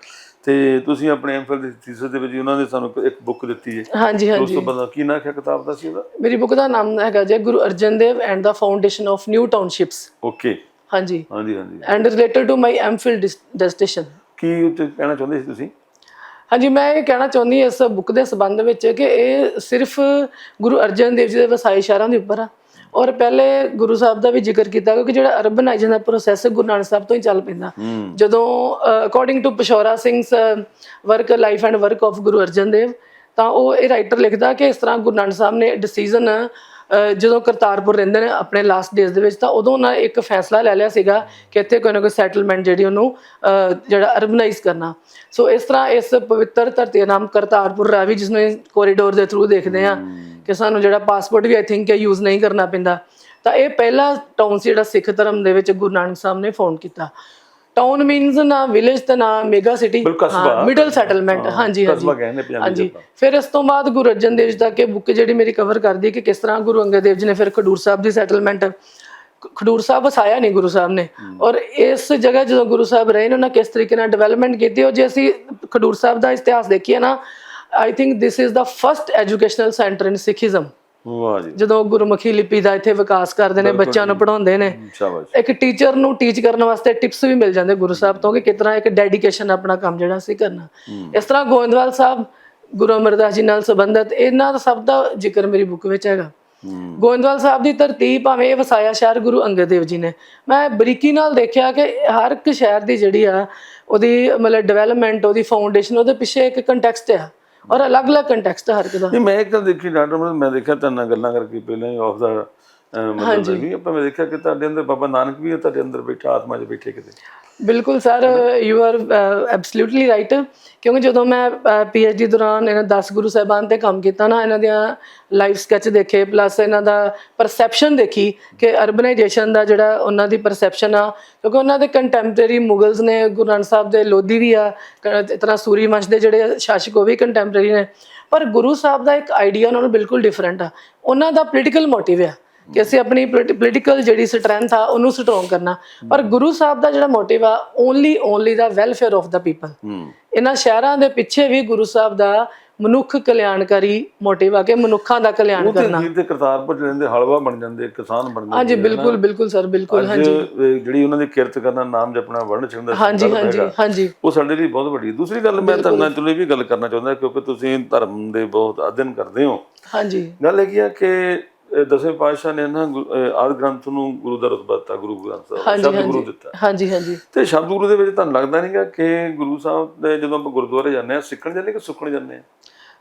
ਤੇ ਤੁਸੀਂ ਆਪਣੇ ਐਮਫਿਲ ਦੀ ਥੀਸਿਸ ਦੇ ਵਿੱਚ ਉਹਨਾਂ ਨੇ ਸਾਨੂੰ ਇੱਕ ਬੁੱਕ ਦਿੱਤੀ ਹੈ। ਹਾਂਜੀ ਉਸ ਹਾਂਜੀ। ਤੋਂ ਬਾਅਦ ਕੀ ਨਾਂ ਹੈ ਕਿਤਾਬ ਦਾ ਸੀ ਉਹਦਾ? ਮੇਰੀ ਬੁੱਕ ਦਾ ਨਾਮ ਹੈਗਾ ਜੀ Guru Arjan Dev and the foundation of new townships okay ਹਾਂਜੀ। ਹਾਂਜੀ ਹਾਂਜੀ। And related to my M Phil destination ਕੀ ਉੱਤੇ ਕਹਿਣਾ ਚਾਹੁੰਦੇ ਸੀ ਤੁਸੀਂ? ਹਾਂਜੀ ਮੈਂ ਇਹ ਕਹਿਣਾ ਚਾਹੁੰਦੀ ਇਸ ਬੁੱਕ ਦੇ ਸੰਬੰਧ ਵਿੱਚ ਕਿ ਇਹ ਸਿਰਫ ਗੁਰੂ ਅਰਜਨ ਦੇਵ ਜੀ ਦੇ ਵਸਾਏ ਸ਼ਹਿਰਾਂ ਦੇ ਉੱਪਰ ਆ। ਔਰ ਪਹਿਲੇ ਗੁਰੂ ਸਾਹਿਬ ਦਾ ਵੀ ਜ਼ਿਕਰ ਕੀਤਾ ਕਿਉਂਕਿ ਜਿਹੜਾ ਅਰਬਨਾਈਜੇਸ਼ਨ ਦਾ ਪ੍ਰੋਸੈਸ ਗੁਰੂ ਨਾਨਕ ਸਾਹਿਬ ਤੋਂ ਹੀ ਚੱਲ ਪੈਂਦਾ। ਜਦੋਂ according to Peshaura Singh's work life and work of Guru Arjan Dev ਤਾਂ ਉਹ ਇਹ ਰਾਈਟਰ ਲਿਖਦਾ ਕਿ ਇਸ ਤਰ੍ਹਾਂ ਗੁਰੂ ਨਾਨਕ ਸਾਹਿਬ ਨੇ ਡਿਸੀਜਨ ਜਦੋਂ ਕਰਤਾਰਪੁਰ ਰਹਿੰਦੇ ਨੇ ਆਪਣੇ ਲਾਸਟ ਡੇਜ਼ ਦੇ ਵਿੱਚ ਤਾਂ ਉਦੋਂ ਉਹਨਾਂ ਇੱਕ ਫੈਸਲਾ ਲੈ ਲਿਆ ਸੀਗਾ ਕਿ ਇੱਥੇ ਕੋਈ ਨਾ ਕੋਈ ਸੈਟਲਮੈਂਟ ਜਿਹੜੀ ਉਹਨੂੰ ਜਿਹੜਾ ਅਰਬਨਾਈਜ਼ ਕਰਨਾ। ਸੋ ਇਸ ਤਰ੍ਹਾਂ ਇਸ ਪਵਿੱਤਰ ਧਰਤੀ ਦਾ ਨਾਮ ਕਰਤਾਰਪੁਰ ਰਾਵੀ ਜਿਸ ਨੂੰ ਕੋਰੀਡੋਰ ਦੇ ਥਰੂ ਦੇਖਦੇ ਆ ਕਿ ਸਾਨੂੰ ਜਿਹੜਾ ਪਾਸਪੋਰਟ ਵੀ ਆਈ ਥਿੰਕ ਯੂਜ਼ ਨਹੀਂ ਕਰਨਾ ਪੈਂਦਾ। ਤਾਂ ਇਹ ਪਹਿਲਾ ਟਾਊਨ ਸੀ ਜਿਹੜਾ ਸਿੱਖ ਧਰਮ ਦੇ ਵਿੱਚ ਗੁਰੂ ਨਾਨਕ ਸਾਹਿਬ ਨੇ ਫਾਊਂਡ ਕੀਤਾ। ਟਾਊਨ ਮੀਨਸ ਨਾ ਵਿਲੇਜ ਤੇ ਨਾ ਮੇਗਾ ਸਿਟੀ ਕਸਬਾ। ਮਿਡਲ ਸੈਟਲਮੈਂਟ ਹਾਂਜੀ ਹਾਂਜੀ। ਹਾਂਜੀ। ਫਿਰ ਇਸ ਤੋਂ ਬਾਅਦ ਗੁਰੂ ਅਰਜਨ ਦੇਵ ਜੀ ਦਾ ਕਿ ਬੁੱਕ ਜਿਹੜੀ ਮੇਰੀ ਕਵਰ ਕਰਦੀ ਹੈ ਕਿ ਕਿਸ ਤਰ੍ਹਾਂ ਗੁਰੂ ਅੰਗਦ ਦੇਵ ਜੀ ਨੇ ਫਿਰ ਖਡੂਰ ਸਾਹਿਬ ਦੀ ਸੈਟਲਮੈਂਟ ਖਡੂਰ ਸਾਹਿਬ ਵਸਾਇਆ ਨਹੀਂ ਗੁਰੂ ਸਾਹਿਬ ਨੇ। ਔਰ ਇਸ ਜਗ੍ਹਾ ਜਦੋਂ ਗੁਰੂ ਸਾਹਿਬ ਰਹੇ ਨੇ ਉਹਨਾਂ ਕਿਸ ਤਰੀਕੇ ਨਾਲ ਡਿਵੈਲਪਮੈਂਟ ਕੀਤੀ ਉਹ ਜੇ ਅਸੀਂ ਖਡੂਰ ਸਾਹਿਬ ਦਾ ਇਤਿਹਾਸ ਦੇਖੀਏ ਨਾ I think this is the first educational centre in Sikhism ਵਾਹ ਜੀ। ਜਦੋਂ ਗੁਰਮੁਖੀ ਲਿਪੀ ਦਾ ਇੱਥੇ ਵਿਕਾਸ ਕਰਦੇ ਨੇ ਬੱਚਿਆਂ ਨੂੰ ਪੜ੍ਹਾਉਂਦੇ ਨੇ। ਸ਼ਾਬਾਸ਼। ਇੱਕ ਟੀਚਰ ਨੂੰ ਟੀਚ ਕਰਨ ਵਾਸਤੇ ਟਿਪਸ ਵੀ ਮਿਲ ਜਾਂਦੇ ਗੁਰੂ ਸਾਹਿਬ ਤੋਂ ਕਿ ਕਿਤਨਾ ਇੱਕ ਡੈਡੀਕੇਸ਼ਨ ਆਪਣਾ ਕੰਮ ਜਿਹੜਾ ਸੀ ਕਰਨਾ। ਇਸ ਤਰ੍ਹਾਂ ਗੋਇੰਦਵਾਲ ਸਾਹਿਬ ਗੁਰੂ ਅਮਰਦਾਸ ਜੀ ਨਾਲ ਸੰਬੰਧਿਤ ਇਹਨਾਂ ਦਾ ਸਭ ਦਾ ਜ਼ਿਕਰ ਮੇਰੀ ਬੁੱਕ ਵਿੱਚ ਹੈਗਾ। ਗੋਇੰਦਵਾਲ ਸਾਹਿਬ ਦੀ ਧਰਤੀ ਭਾਵੇਂ ਇਹ ਵਸਾਇਆ ਸ਼ਹਿਰ ਗੁਰੂ ਅੰਗਦ ਦੇਵ ਜੀ ਨੇ। ਮੈਂ ਬਰੀਕੀ ਨਾਲ ਦੇਖਿਆ ਕਿ ਹਰ ਇੱਕ ਸ਼ਹਿਰ ਦੀ ਜਿਹੜੀ ਆ ਉਹਦੀ ਮਤਲਬ ਡਿਵੈਲਪਮੈਂਟ ਉਹਦੀ ਫਾਊਂਡੇਸ਼ਨ ਉਹਦੇ ਪਿੱਛੇ ਇੱਕ ਕੰਟੈਕਸਟ ਆ। ਔਰ ਅਲੱਗ-ਅਲੱਗ ਕੰਟੈਕਸਟ ਹਰ ਇੱਕ ਦਾ। ਨਹੀਂ ਮੈਂ ਇੱਕ ਗੱਲ ਦੇਖੀ ਡਾਕਟਰ ਮੈਂ ਮੈਂ ਦੇਖਿਆ ਤੁਹਾਡੇ ਨਾਲ ਗੱਲਾਂ ਕਰਕੇ ਪਹਿਲਾਂ ਹੀ ਆਫ ਦਾ ਮਤਲਬ ਵੀ। ਆਪਾਂ ਮੈਂ ਦੇਖਿਆ ਕਿ ਤੁਹਾਡੇ ਅੰਦਰ ਬਾਬਾ ਨਾਨਕ ਵੀ ਹੈ ਤੁਹਾਡੇ ਅੰਦਰ ਬੈਠਾ ਆਤਮਾ 'ਚ ਬੈਠੇ ਕਿਤੇ। ਬਿਲਕੁਲ sir you are absolutely right ਕਿਉਂਕਿ ਜਦੋਂ ਮੈਂ ਪੀਐਚਡੀ ਦੌਰਾਨ ਇਹਨਾਂ 10 ਗੁਰੂ ਸਾਹਿਬਾਨ ਤੇ ਕੰਮ ਕੀਤਾ ਨਾ, ਇਹਨਾਂ ਦੀਆਂ ਲਾਈਫ ਸਕੈਚ ਦੇਖੇ ਪਲੱਸ ਇਹਨਾਂ ਦਾ ਪਰਸੈਪਸ਼ਨ ਦੇਖੀ ਕਿ ਅਰਬਨਾਈਜੇਸ਼ਨ ਦਾ ਜਿਹੜਾ ਉਹਨਾਂ ਦੀ ਪਰਸੈਪਸ਼ਨ ਆ, ਕਿਉਂਕਿ ਉਹਨਾਂ ਦੇ ਕੰਟੈਂਪਰੇਰੀ ਮੁਗਲਸ ਨੇ, ਗੁਰੂ ਨਾਨਕ ਸਾਹਿਬ ਦੇ ਲੋਧੀ ਵੀ ਆ, ਕ- ਇਸ ਤਰ੍ਹਾਂ ਸੂਰੀ ਵੰਸ਼ ਦੇ ਜਿਹੜੇ ਸ਼ਾਸਕ ਉਹ ਵੀ ਕੰਟੈਂਪਰੇਰੀ ਨੇ, ਪਰ ਗੁਰੂ ਸਾਹਿਬ ਦਾ ਇੱਕ ਆਈਡੀਆ ਉਹਨਾਂ ਨੂੰ ਬਿਲਕੁਲ ਡਿਫਰੈਂਟ ਆ। ਉਹਨਾਂ ਦਾ ਪੋਲੀਟੀਕਲ ਮੋਟਿਵ ਆ। ਕਿ ਅਸੀਂ ਆਪਣੀ ਪੋਲੀਟੀਕਲ ਜਿਹੜੀ ਸਟਰੈਂਥ ਆ ਉਹਨੂੰ ਸਟਰੋਂਗ ਕਰਨਾ। ਪਰ ਗੁਰੂ ਸਾਹਿਬ ਦਾ ਜਿਹੜਾ ਮੋਟਿਵ ਆ only only the welfare of the people ਹੂੰ। ਇਹਨਾਂ ਸ਼ਹਿਰਾਂ ਦੇ ਪਿੱਛੇ ਵੀ ਗੁਰੂ ਸਾਹਿਬ ਦਾ ਮਨੁੱਖ ਕਲਿਆਣਕਾਰੀ ਮੋਟਿਵ ਆ ਕਿ ਮਨੁੱਖਾਂ ਦਾ ਕਲਿਆਣ ਉਹ ਕਰਨਾ। ਅਖੀਰ ਤੇ ਕਰਤਾਰਪੁਰ ਚ ਰਹਿੰਦੇ ਹਲਵਾ ਬਣ ਜਾਂਦੇ ਕਿਸਾਨ ਬਣ ਜਾਂਦੇ ਹਾਂਜੀ ਬਿਲਕੁਲ ਬਿਲਕੁਲ ਸਰ ਬਿਲਕੁਲ ਇਹ ਜਿਹੜੀ ਉਹਨਾਂ ਦੀ ਕਿਰਤ ਕਰਨਾ ਨਾਮ ਜਪਣਾ ਵਰਣ ਛਿੰਦਾ ਹਾਂਜੀ ਹਾਂਜੀ ਹਾਂਜੀ। ਉਹ ਸਾਡੇ ਲਈ ਬਹੁਤ ਵੱਡੀ। ਹੈ। ਦੂਸਰੀ ਗੱਲ ਮੈਂ ਤੁਹਾਡੇ ਨਾਲ ਚਲੋ ਇਹ ਵੀ ਗੱਲ ਕਰਨਾ ਚਾਹੁੰਦਾ ਕਿਉਂਕਿ ਤੁਸੀਂ ਧਰਮ ਦੇ ਬਹੁਤ ਅਧਿਐਨ ਕਰਦੇ ਹੋ। ਹਾਂਜੀ। ਗੱਲ ਇਹ ਕੀ ਆ ਕਿ ਦਸਵੇਂ ਪਾਤਸ਼ਾਹ ਨੇ ਨਾ ਆਦਿ ਗ੍ਰੰਥ ਨੂੰ ਗੁਰੂ ਦਾ ਰਤਬਾ ਦਿੱਤਾ ਗੁਰੂ ਗ੍ਰੰਥ ਸਾਹਿਬ ਸ਼ਬਦ ਗੁਰੂ ਦਿੱਤਾ। ਹਾਂਜੀ ਹਾਂਜੀ। ਤੇ ਸ਼ਬਦ ਗੁਰੂ ਦੇ ਵਿੱਚ ਤੁਹਾਨੂੰ ਲੱਗਦਾ ਨਹੀਂਗਾ ਕਿ ਗੁਰੂ ਸਾਹਿਬ ਦੇ ਜਦੋਂ ਆਪਾਂ ਗੁਰਦੁਆਰੇ ਜਾਂਦੇ ਆ ਸਿੱਖਣ ਜਾਂਦੇ ਕਿ ਸੁੱਖਣ ਜਾਂਦੇ ਆ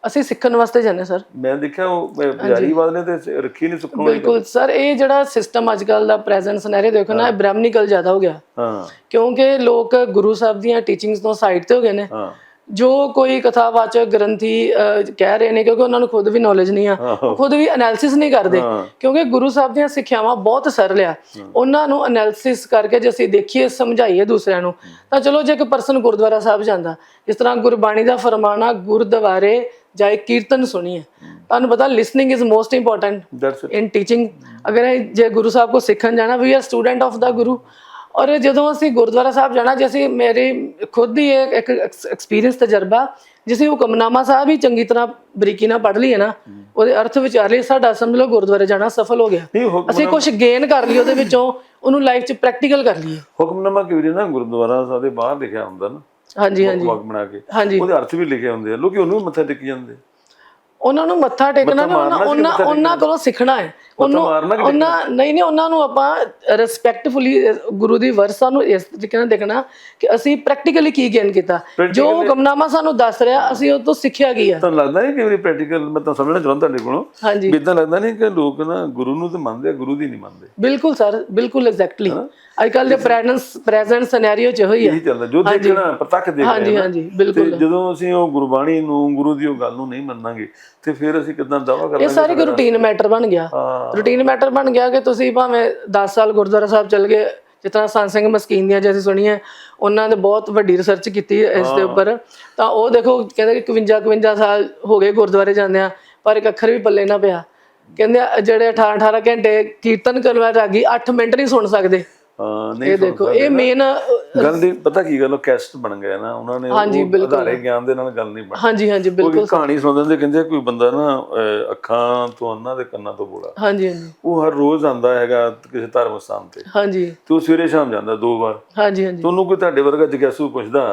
ਅਸੀਂ ਸਿੱਖਣ ਵਾਸਤੇ ਜਾਂਦੇ ਸਰ। ਮੈਂ ਦੇਖਿਆ ਉਹ ਪੁਜਾਰੀਵਾਦ ਨੇ ਤੇ ਰੱਖੀ ਨਹੀਂ ਸੁੱਖਣ ਵਾਲੀ ਬਿਲਕੁਲ ਸਰ ਇਹ ਜਿਹੜਾ ਸਿਸਟਮ ਅੱਜ ਕੱਲ ਦਾ ਪ੍ਰੈਜ਼ੈਂਟ ਸਿਨੈਰੀਓ ਦੇਖੋ ਨਾ ਬ੍ਰਾਹਮਣੀਕਲ ਜ਼ਿਆਦਾ ਹੋ ਗਿਆ। ਹਾਂ। ਕਿਉਂਕਿ ਲੋਕ ਗੁਰੂ ਸਾਹਿਬ ਦੀਆਂ ਟੀਚਿੰਗਸ ਤੋਂ ਸਾਈਡ ਤੇ ਹੋ ਗਏ ਨੇ। ਹਾਂ। ਜੋ ਕੋਈ ਕਥਾਵਾਚਕ ਗ੍ਰੰਥੀ ਕਹਿ ਰਹੇ ਨੇ ਕਿਉਂਕਿ ਉਹਨਾਂ ਨੂੰ ਖੁਦ ਵੀ ਨੌਲੇਜ ਨਹੀਂ ਆ ਖੁਦ ਵੀ ਐਨਾਲਿਸਿਸ ਨਹੀਂ ਕਰਦੇ। ਕਿਉਂਕਿ ਗੁਰੂ ਸਾਹਿਬ ਦੀਆਂ ਸਿੱਖਿਆਵਾਂ ਬਹੁਤ ਸਰਲ ਆ। ਉਹਨਾਂ ਨੂੰ ਐਨਾਲਿਸਿਸ ਕਰਕੇ ਜੇ ਅਸੀਂ ਦੇਖੀਏ ਸਮਝਾਈਏ ਦੂਸਰਿਆਂ ਨੂੰ ਤਾਂ ਚਲੋ ਜੇ ਇੱਕ ਪਰਸਨ ਗੁਰਦੁਆਰਾ ਸਾਹਿਬ ਜਾਂਦਾ ਜਿਸ ਤਰ੍ਹਾਂ ਗੁਰਬਾਣੀ ਦਾ ਫਰਮਾਨਾ ਗੁਰਦੁਆਰੇ ਜਾਏ ਕੀਰਤਨ ਸੁਣੀਏ। ਤੁਹਾਨੂੰ ਪਤਾ listening is most important in teaching ਅਗਰ ਜੇ ਗੁਰੂ ਸਾਹਿਬ ਕੋ ਸਿੱਖਣ ਜਾਣਾ we are student of the Guru. ਔਰ ਜਦੋਂ ਅਸੀਂ ਗੁਰਦੁਆਰਾ ਸਾਹਿਬ ਜਾਣਾ ਜੇ ਅਸੀਂ ਮੇਰੇ ਖੁਦ ਹੀ ਇੱਕ ਐਕਸਪੀਰੀਅੰਸ ਤਜਰਬਾ ਜੇ ਅਸੀਂ ਹੁਕਮਨਾਮਾ ਸਾਹਿਬ ਹੀ ਚੰਗੀ ਤਰ੍ਹਾਂ ਬਰੀਕੀ ਨਾਲ ਪੜ੍ਹ ਲਈਏ ਨਾ ਉਹਦੇ ਅਰਥ ਵਿਚਾਰ ਲਈ ਸਾਡਾ ਸਮਝ ਲਓ ਗੁਰਦੁਆਰੇ ਜਾਣਾ ਸਫਲ ਹੋ ਗਿਆ। ਅਸੀਂ ਕੁਝ ਗੇਨ ਕਰ ਲਈ ਉਹਦੇ ਵਿੱਚੋਂ ਉਹਨੂੰ ਲਾਈਫ 'ਚ ਪ੍ਰੈਕਟੀਕਲ ਕਰ ਲਈਏ। ਹੁਕਮਨਾਮਾ ਕਿਉਂ ਨਾ ਗੁਰਦੁਆਰਾ ਸਾਹਿਬ ਦੇ ਬਾਹਰ ਲਿਖਿਆ ਹੁੰਦਾ ਨਾ ਹਾਂਜੀ ਹਾਂਜੀ। ਬਣਾ ਕੇ ਉਹਦੇ ਅਰਥ ਵੀ ਲਿਖੇ ਹੁੰਦੇ ਆ ਲੋਕੀ ਉਹਨੂੰ ਮੱਥਾ ਟੇਕੀ ਜਾਂਦੇ ਉਹਨਾਂ ਨੂੰ ਮੱਥਾ ਟੇਕਣਾ ਨਾ ਉਹਨਾਂ ਉਹਨਾਂ ਉਹਨਾਂ ਕੋਲੋਂ ਸਿੱਖਣਾ ਹੈ। ਉਹਨੂੰ ਮਾਰਨਾ ਕਿ ਉਹਨਾਂ ਨਹੀਂ ਨਹੀਂ ਉਹਨਾਂ ਨੂੰ ਆਪਾਂ ਰਿਸਪੈਕਟਫੁਲੀ ਗੁਰੂ ਦੀ ਵਰਸਾ ਨੂੰ ਇਸ ਤਰੀਕੇ ਨਾਲ ਦੇਖਣਾ ਕਿ ਅਸੀਂ ਪ੍ਰੈਕਟੀਕਲੀ ਕੀ ਗੇਨ ਕੀਤਾ। ਜੋ ਹੁਕਮਨਾਮਾ ਸਾਨੂੰ ਦੱਸ ਰਿਹਾ ਅਸੀਂ ਉਹ ਤੋਂ ਸਿੱਖਿਆ ਕੀ ਆ ਤੁਹਾਨੂੰ ਲੱਗਦਾ ਨਹੀਂ ਕਿ ਵਾਰੀ ਪ੍ਰੈਕਟੀਕਲ ਮੈਂ ਤਾਂ ਸਮਝਣਾ ਚਾਹੁੰਦਾ ਤੁਹਾਡੇ ਕੋਲੋਂ? ਹਾਂਜੀ। ਵੀ ਇਦਾਂ ਲੱਗਦਾ ਨਹੀਂ ਕਿ ਲੋਕ ਨਾ ਗੁਰੂ ਨੂੰ ਤਾਂ ਮੰਨਦੇ ਆ ਗੁਰੂ ਦੀ ਨਹੀਂ ਮੰਨਦੇ। ਬਿਲਕੁਲ ਸਰ ਬਿਲਕੁਲ ਐਗਜ਼ੈਕਟਲੀ ਅੱਜ ਕੱਲ ਦੇ ਪ੍ਰੈਜ਼ੈਂਟ ਪ੍ਰੈਜ਼ੈਂਟ ਸਿਨੈਰੀਓ ਚ ਹੋਈ ਹੈ ਇਹੀ ਚੱਲਦਾ ਜੋ ਦੇਖਣਾ ਪ੍ਰਤੱਖ ਦੇਖ ਹਾਂਜੀ ਹਾਂਜੀ ਤੇ ਬਿਲਕੁਲ ਜਦੋਂ ਅਸੀਂ ਉਹ ਗੁਰਬਾਣੀ ਨੂੰ ਗੁਰੂ ਦੀ ਉਹ ਗੱਲ ਨੂੰ ਨਹੀਂ ਮੰਨਾਂਗੇ ਤੇ ਫਿਰ ਅਸੀਂ ਕਿਦਾਂ ਦਾਵਾ ਇਹ ਕਰਾਂਗੇ ਸਾਰੇ ਇੱਕ ਰੂਟੀਨ ਮੈਟਰ ਬਣ ਗਿਆ। ਰੂਟੀਨ ਮੈਟਰ ਬਣ ਗਿਆ ਕਿ ਤੁਸੀਂ ਭਾਵੇਂ 10 ਸਾਲ ਗੁਰਦੁਆਰਾ ਸਾਹਿਬ ਚੱਲ ਗਏ ਤਰ੍ਹਾਂ ਸੰਤ ਸਿੰਘ ਮਸਕੀਨ ਦੀਆਂ ਜੇ ਅਸੀਂ ਸੁਣੀਏ ਉਹਨਾਂ ਨੇ ਬਹੁਤ ਵੱਡੀ ਰਿਸਰਚ ਕੀਤੀ ਇਸ ਦੇ ਉੱਪਰ। ਤਾਂ ਉਹ ਦੇਖੋ ਕਹਿੰਦੇ ਕਿ 51 51 ਸਾਲ ਹੋ ਗਏ ਗੁਰਦੁਆਰੇ ਜਾਂਦੇ ਆ ਪਰ ਇੱਕ ਅੱਖਰ ਵੀ ਪੱਲੇ ਨਾ ਪਿਆ। ਕਹਿੰਦੇ ਆ ਜਿਹੜੇ 18 18 ਘੰਟੇ ਕੀਰਤਨ ਕਰਨ ਵਾਲੇ ਰਾਗੀ 8 ਮਿੰਟ ਨਹੀਂ ਸੁਣ ਸਕਦੇ। ਨਹੀਂ ਇਹ ਦੇਖੋ ਇਹ ਮੇਨ ਗੱਲ ਦੀ ਪਤਾ ਕੀ ਗੱਲ ਉਹ ਕੈਸਟ ਬਣ ਗਿਆ ਨਾ ਉਹਨਾਂ ਨੇ। ਆਧਾਰੇ ਗਿਆਨ ਦੇ ਨਾਲ ਗੱਲ ਨਹੀਂ ਬਣੀ ਹਾਂਜੀ ਹਾਂਜੀ ਬਿਲਕੁਲ। ਇੱਕ ਕਹਾਣੀ ਸੁਣਾਉਂਦੇ ਹੁੰਦੇ ਕਹਿੰਦੇ ਕੋਈ ਬੰਦਾ ਨਾ ਅੱਖਾਂ ਤੋਂ ਅੰਨਾ ਦੇ ਕੰਨਾਂ ਤੋਂ ਬੋਲਾ ਹਾਂਜੀ ਹਾਂਜੀ। ਉਹ ਹਰ ਰੋਜ਼ ਆਂਦਾ ਹੈਗਾ ਕਿਸੇ ਧਰਮ ਸਥਾਨ ਤੇ। ਹਾਂਜੀ। ਤੇ ਸਵੇਰੇ ਸ਼ਾਮ ਜਾਂਦਾ ਦੋ ਵਾਰ। ਹਾਂਜੀ ਹਾਂਜੀ। ਤੁਹਾਨੂੰ ਕੋਈ ਤੁਹਾਡੇ ਵਰਗਾ ਜਗਿਆਸੂ ਪੁੱਛਦਾ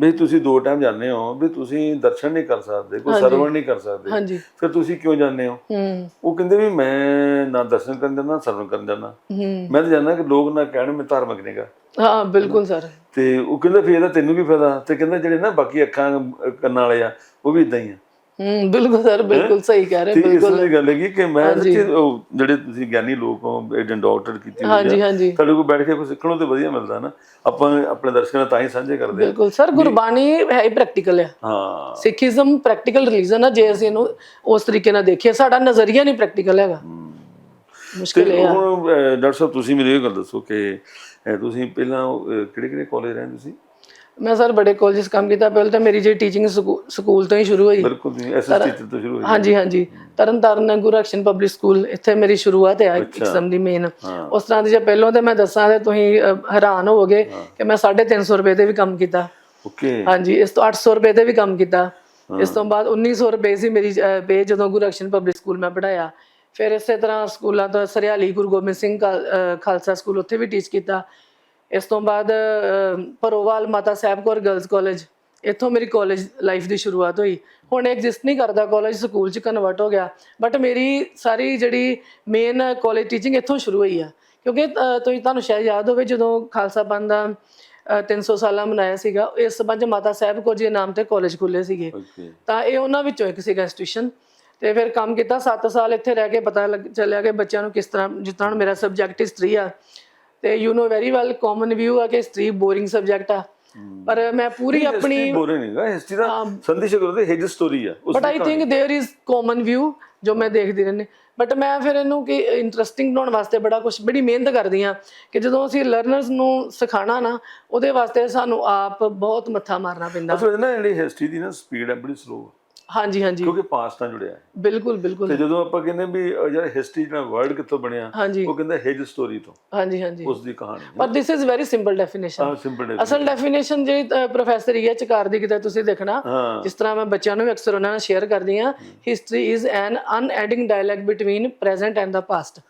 ਵੀ ਤੁਸੀਂ ਦੋ ਟਾਈਮ ਜਾਂਦੇ ਹੋ ਵੀ ਤੁਸੀਂ ਦਰਸ਼ਨ ਨਹੀਂ ਕਰ ਸਕਦੇ ਕੋਈ ਸਰਵਣ ਨਹੀਂ ਕਰ ਸਕਦੇ। ਹਾਂਜੀ। ਫਿਰ ਤੁਸੀਂ ਕਿਉਂ ਜਾਂਦੇ ਹੋ? ਹੂੰ। ਉਹ ਕਹਿੰਦੇ ਵੀ ਮੈਂ ਨਾ ਦਰਸ਼ਨ ਕਰਨ ਜਾਂਦਾ ਨਾ ਸਰਵਣ ਕਰਨ ਜਾਂਦਾ। ਹੂੰ। ਮੈਂ ਤਾਂ ਜਾਣਦਾ ਕਿ ਲੋਕ ਨਾ ਕਹਿਣ ਮੈਂ ਧਾਰਮਿਕ ਨਹੀਂਗਾ ਹਾਂ ਬਿਲਕੁਲ ਸਰ। ਤੇ ਉਹ ਕਹਿੰਦਾ ਫਿਰ ਇਹਦਾ ਤੈਨੂੰ ਕੀ ਫਾਇਦਾ ਤੇ ਕਹਿੰਦਾ ਜਿਹੜੇ ਨਾ ਬਾਕੀ ਅੱਖਾਂ ਕੰਨਾਂ ਵਾਲੇ ਆ ਉਹ ਵੀ ਇਦਾਂ ਹੀ ਆ। ਹੂੰ ਬਿਲਕੁਲ ਸਰ ਬਿਲਕੁਲ ਸਹੀ ਕਹਿ ਰਹੇ ਤੇ ਇਸ ਬਿਲਕੁਲ। ਗੱਲ ਹੈਗੀ ਕਿ ਮੈਂ ਜਿਹੜੇ ਤੁਸੀਂ ਗਿਆਨੀ ਲੋਕ ਹੋ ਏਜੰਟ ਡਾਕਟਰ ਕੀਤੀ ਹੋਈ ਹਾਂਜੀ ਹਾਂਜੀ। ਤੁਹਾਡੇ ਕੋਲ ਬੈਠ ਕੇ ਕੁਝ ਸਿੱਖਣ ਤੇ ਵਧੀਆ ਮਿਲਦਾ ਨਾ। ਆਪਾਂ ਆਪਣੇ ਦਰਸ਼ਕਾਂ ਨਾਲ ਤਾਂ ਹੀ ਸਾਂਝੇ ਕਰਦੇ ਬਿਲਕੁਲ ਸਰ ਗੁਰਬਾਣੀ ਹੈ ਹੀ ਪ੍ਰੈਕਟੀਕਲ ਹੈ ਹਾਂ। ਸਿੱਖੀਜ਼ਮ ਪ੍ਰੈਕਟੀਕਲ ਰਿਲੀਜਨ ਹੈ ਜੇ ਅਸੀਂ ਇਹਨੂੰ ਉਸ ਤਰੀਕੇ ਨਾਲ ਦੇਖੀਏ ਸਾਡਾ ਨਜ਼ਰੀਆ ਨਹੀਂ ਪ੍ਰੈਕਟੀਕਲ ਹੈਗਾ। ਮੁਸ਼ਕਿਲ ਆ। ਹੁਣ ਡਾਕਟਰ ਸਾਹਿਬ ਤੁਸੀਂ ਮੈਨੂੰ ਇਹ ਗੱਲ ਦੱਸੋ ਕਿ ਤੁਸੀਂ ਪਹਿਲਾਂ ਕਿਹੜੇ ਕਿਹੜੇ ਕਾਲਜ ਰਹਿੰਦੇ ਸੀ? ਮੈਂ ਸਰ ਬੜੇ ਕਾਲਜਸ ਕੰਮ ਕੀਤਾ ਪਹਿਲਾਂ ਤਾਂ ਮੇਰੀ ਜਿਹੜੀ ਟੀਚਿੰਗ ਸਕੂਲ ਤੋਂ ਹੀ ਸ਼ੁਰੂ ਹੋਈ। ਬਿਲਕੁਲ ਤੁਸੀਂ ਐਸਐਸਟੀ ਤੋਂ ਸ਼ੁਰੂ ਹੋਈ। ਹਾਂਜੀ ਹਾਂਜੀ। ਤਰਨਤਾਰਨ ਗੁਰਰਖਸ਼ਨ ਪਬਲਿਕ ਸਕੂਲ ਇੱਥੇ ਮੇਰੀ ਸ਼ੁਰੂਆਤ ਹੈ ਕਿਸਮ ਦੀ ਮੇਨ ਹਾਂ। ਉਸ ਤਰ੍ਹਾਂ ਦੀ ਜੇ ਪਹਿਲਾਂ ਤੇ ਮੈਂ ਦੱਸਾਂ ਤੇ ਤੁਸੀਂ ਹੈਰਾਨ ਹੋਵੋਗੇ ਕਿ ਮੈਂ 350 ਰੁਪਏ ਤੇ ਵੀ ਕੰਮ ਕੀਤਾ। ਓਕੇ। ਹਾਂਜੀ ਇਸ ਤੋਂ 800 ਰੁਪਏ ਤੇ ਵੀ ਕੰਮ ਕੀਤਾ। ਇਸ ਤੋਂ ਬਾਅਦ 1900 ਰੁਪਏ ਸੀ ਮੇਰੀ ਪੇ ਜਦੋਂ ਗੁਰਰਖਸ਼ਨ ਪਬਲਿਕ ਸਕੂਲ ਮੈਂ ਪੜਾਇਆ ਫਿਰ ਇਸੇ ਤਰ੍ਹਾਂ ਸਕੂਲਾਂ ਤੋਂ ਸਰਿਆਲੀ ਗੁਰੂ ਗੋਬਿੰਦ ਸਿੰਘ ਖਾਲਸਾ ਸਕੂਲ ਉੱਥੇ ਵੀ ਟੀਚ ਕੀਤਾ। ਇਸ ਤੋਂ ਬਾਅਦ ਅਹ, ਭਰੋਵਾਲ ਮਾਤਾ ਸਾਹਿਬ ਕੌਰ ਗਰਲਸ ਕਾਲਜ ਇੱਥੋਂ ਮੇਰੀ ਕਾਲਜ ਲਾਈਫ ਦੀ ਸ਼ੁਰੂਆਤ ਹੋਈ। ਹੁਣ ਐਗਜ਼ਿਸਟ ਨਹੀਂ ਕਰਦਾ ਕਾਲਜ ਸਕੂਲ ਚ ਕਨਵਰਟ ਹੋ ਗਿਆ। ਬਟ ਮੇਰੀ ਸਾਰੀ ਜਿਹੜੀ ਮੇਨ ਕਾਲਜ ਟੀਚਿੰਗ ਇੱਥੋਂ ਸ਼ੁਰੂ ਹੋਈ ਆ। ਕਿਉਂਕਿ ਤੁਸੀਂ ਤੁਹਾਨੂੰ ਸ਼ਾਇਦ ਯਾਦ ਹੋਵੇ ਜਦੋਂ ਖਾਲਸਾ ਪੰਥ ਦਾ ਅਹ, 300 ਸਾਲਾ ਮਨਾਇਆ ਸੀਗਾ ਇਸ ਸੰਬੰਧ ਮਾਤਾ ਸਾਹਿਬ ਕੌਰ ਜੀ ਦੇ ਨਾਮ ਤੇ ਕਾਲਜ ਖੁੱਲੇ ਸੀਗੇ। ਤਾਂ ਇਹ ਉਹਨਾਂ ਵਿੱਚੋਂ ਇੱਕ ਸੀਗਾ ਇੰਸਟੀਟਿਊਸ਼ਨ ਤੇ ਫਿਰ ਕੰਮ ਕੀਤਾ 7 ਸਾਲ ਇੱਥੇ ਰਹਿ ਕੇ ਪਤਾ ਲੱਗ ਚੱਲਿਆ ਕਿ ਬੱਚਿਆਂ ਨੂੰ ਕਿਸ ਤਰ੍ਹਾਂ ਜਿਸ ਤਰ੍ਹਾਂ ਹੁਣ ਮੇਰਾ ਸਬਜੈਕਟ ਹਿਸਟਰੀ ਆ ਤੇ you know very well common view ਆ ਕਿ ਹਿਸਟਰੀ ਬੋਰਿੰਗ ਸਬਜੈਕਟ ਆ ਪਰ ਮੈਂ ਪੂਰੀ ਆਪਣੀ ਬੋਰੇ ਨਹੀਂਗਾ ਹਿਸਟਰੀ ਦਾ ਸੰਦੇਸ਼ ਕਰਦੇ ਹਿਜ ਸਟੋਰੀ ਆ ਉਸ but I think there is common view ਜੋ ਮੈਂ ਦੇਖਦੀ ਰਹਿੰਦੀ ਬਟ ਮੈਂ ਫਿਰ ਇਹਨੂੰ ਕਿ ਇੰਟਰਸਟਿੰਗ ਬਣਾਉਣ ਵਾਸਤੇ ਬੜਾ ਕੁਝ ਬੜੀ ਮਿਹਨਤ ਕਰਦੀ ਆ ਕਿ ਜਦੋਂ ਅਸੀਂ ਲਰਨਰਸ ਨੂੰ ਸਿਖਾਣਾ ਨਾ ਉਹਦੇ ਵਾਸਤੇ ਸਾਨੂੰ ਆਪ ਬਹੁਤ ਮੱਥਾ ਮਾਰਨਾ ਪੈਂਦਾ ਅਸਲ ਵਿੱਚ ਨਾ ਜਿਹੜੀ ਹਿਸਟਰੀ ਦੀ ਨਾ ਸਪੀਡ ਹੈ ਬੜੀ ਸਲੋ ਹਾਂਜੀ ਹਾਂਜੀ। ਕਿਉਂਕਿ ਪਾਸਟ ਨਾਲ ਜੁੜਿਆ ਹੈ। ਬਿਲਕੁਲ ਬਿਲਕੁਲ। ਤੇ ਜਦੋਂ ਆਪਾਂ ਕਹਿੰਦੇ ਵੀ ਜਿਹੜਾ ਹਿਸਟਰੀ ਜਿਹੜਾ ਵਰਲਡ ਕਿੱਥੋਂ ਬਣਿਆ ਹਾਂਜੀ। ਉਹ ਕਹਿੰਦਾ ਹਿਜ ਸਟੋਰੀ ਤੋਂ ਹਾਂਜੀ ਹਾਂਜੀ। ਉਸ ਦੀ ਕਹਾਣੀ ਪਰ this is very simple definition ਹਾਂ ਸਿੰਪਲ ਅਸਲ ਡੈਫੀਨੇਸ਼ਨ ਜਿਹੜੀ ਪ੍ਰੋਫੈਸਰ ਇਹ ਚਕਾਰ ਦੀ ਕਿਤੇ ਤੁਸੀਂ ਦੇਖਣਾ ਹਾਂ। ਜਿਸ ਤਰ੍ਹਾਂ ਮੈਂ ਬੱਚਿਆਂ ਨੂੰ ਵੀ ਅਕਸਰ ਉਹਨਾਂ ਨਾਲ ਸ਼ੇਅਰ ਕਰਦੀ ਹਾਂ history is an unending dialogue between present and the past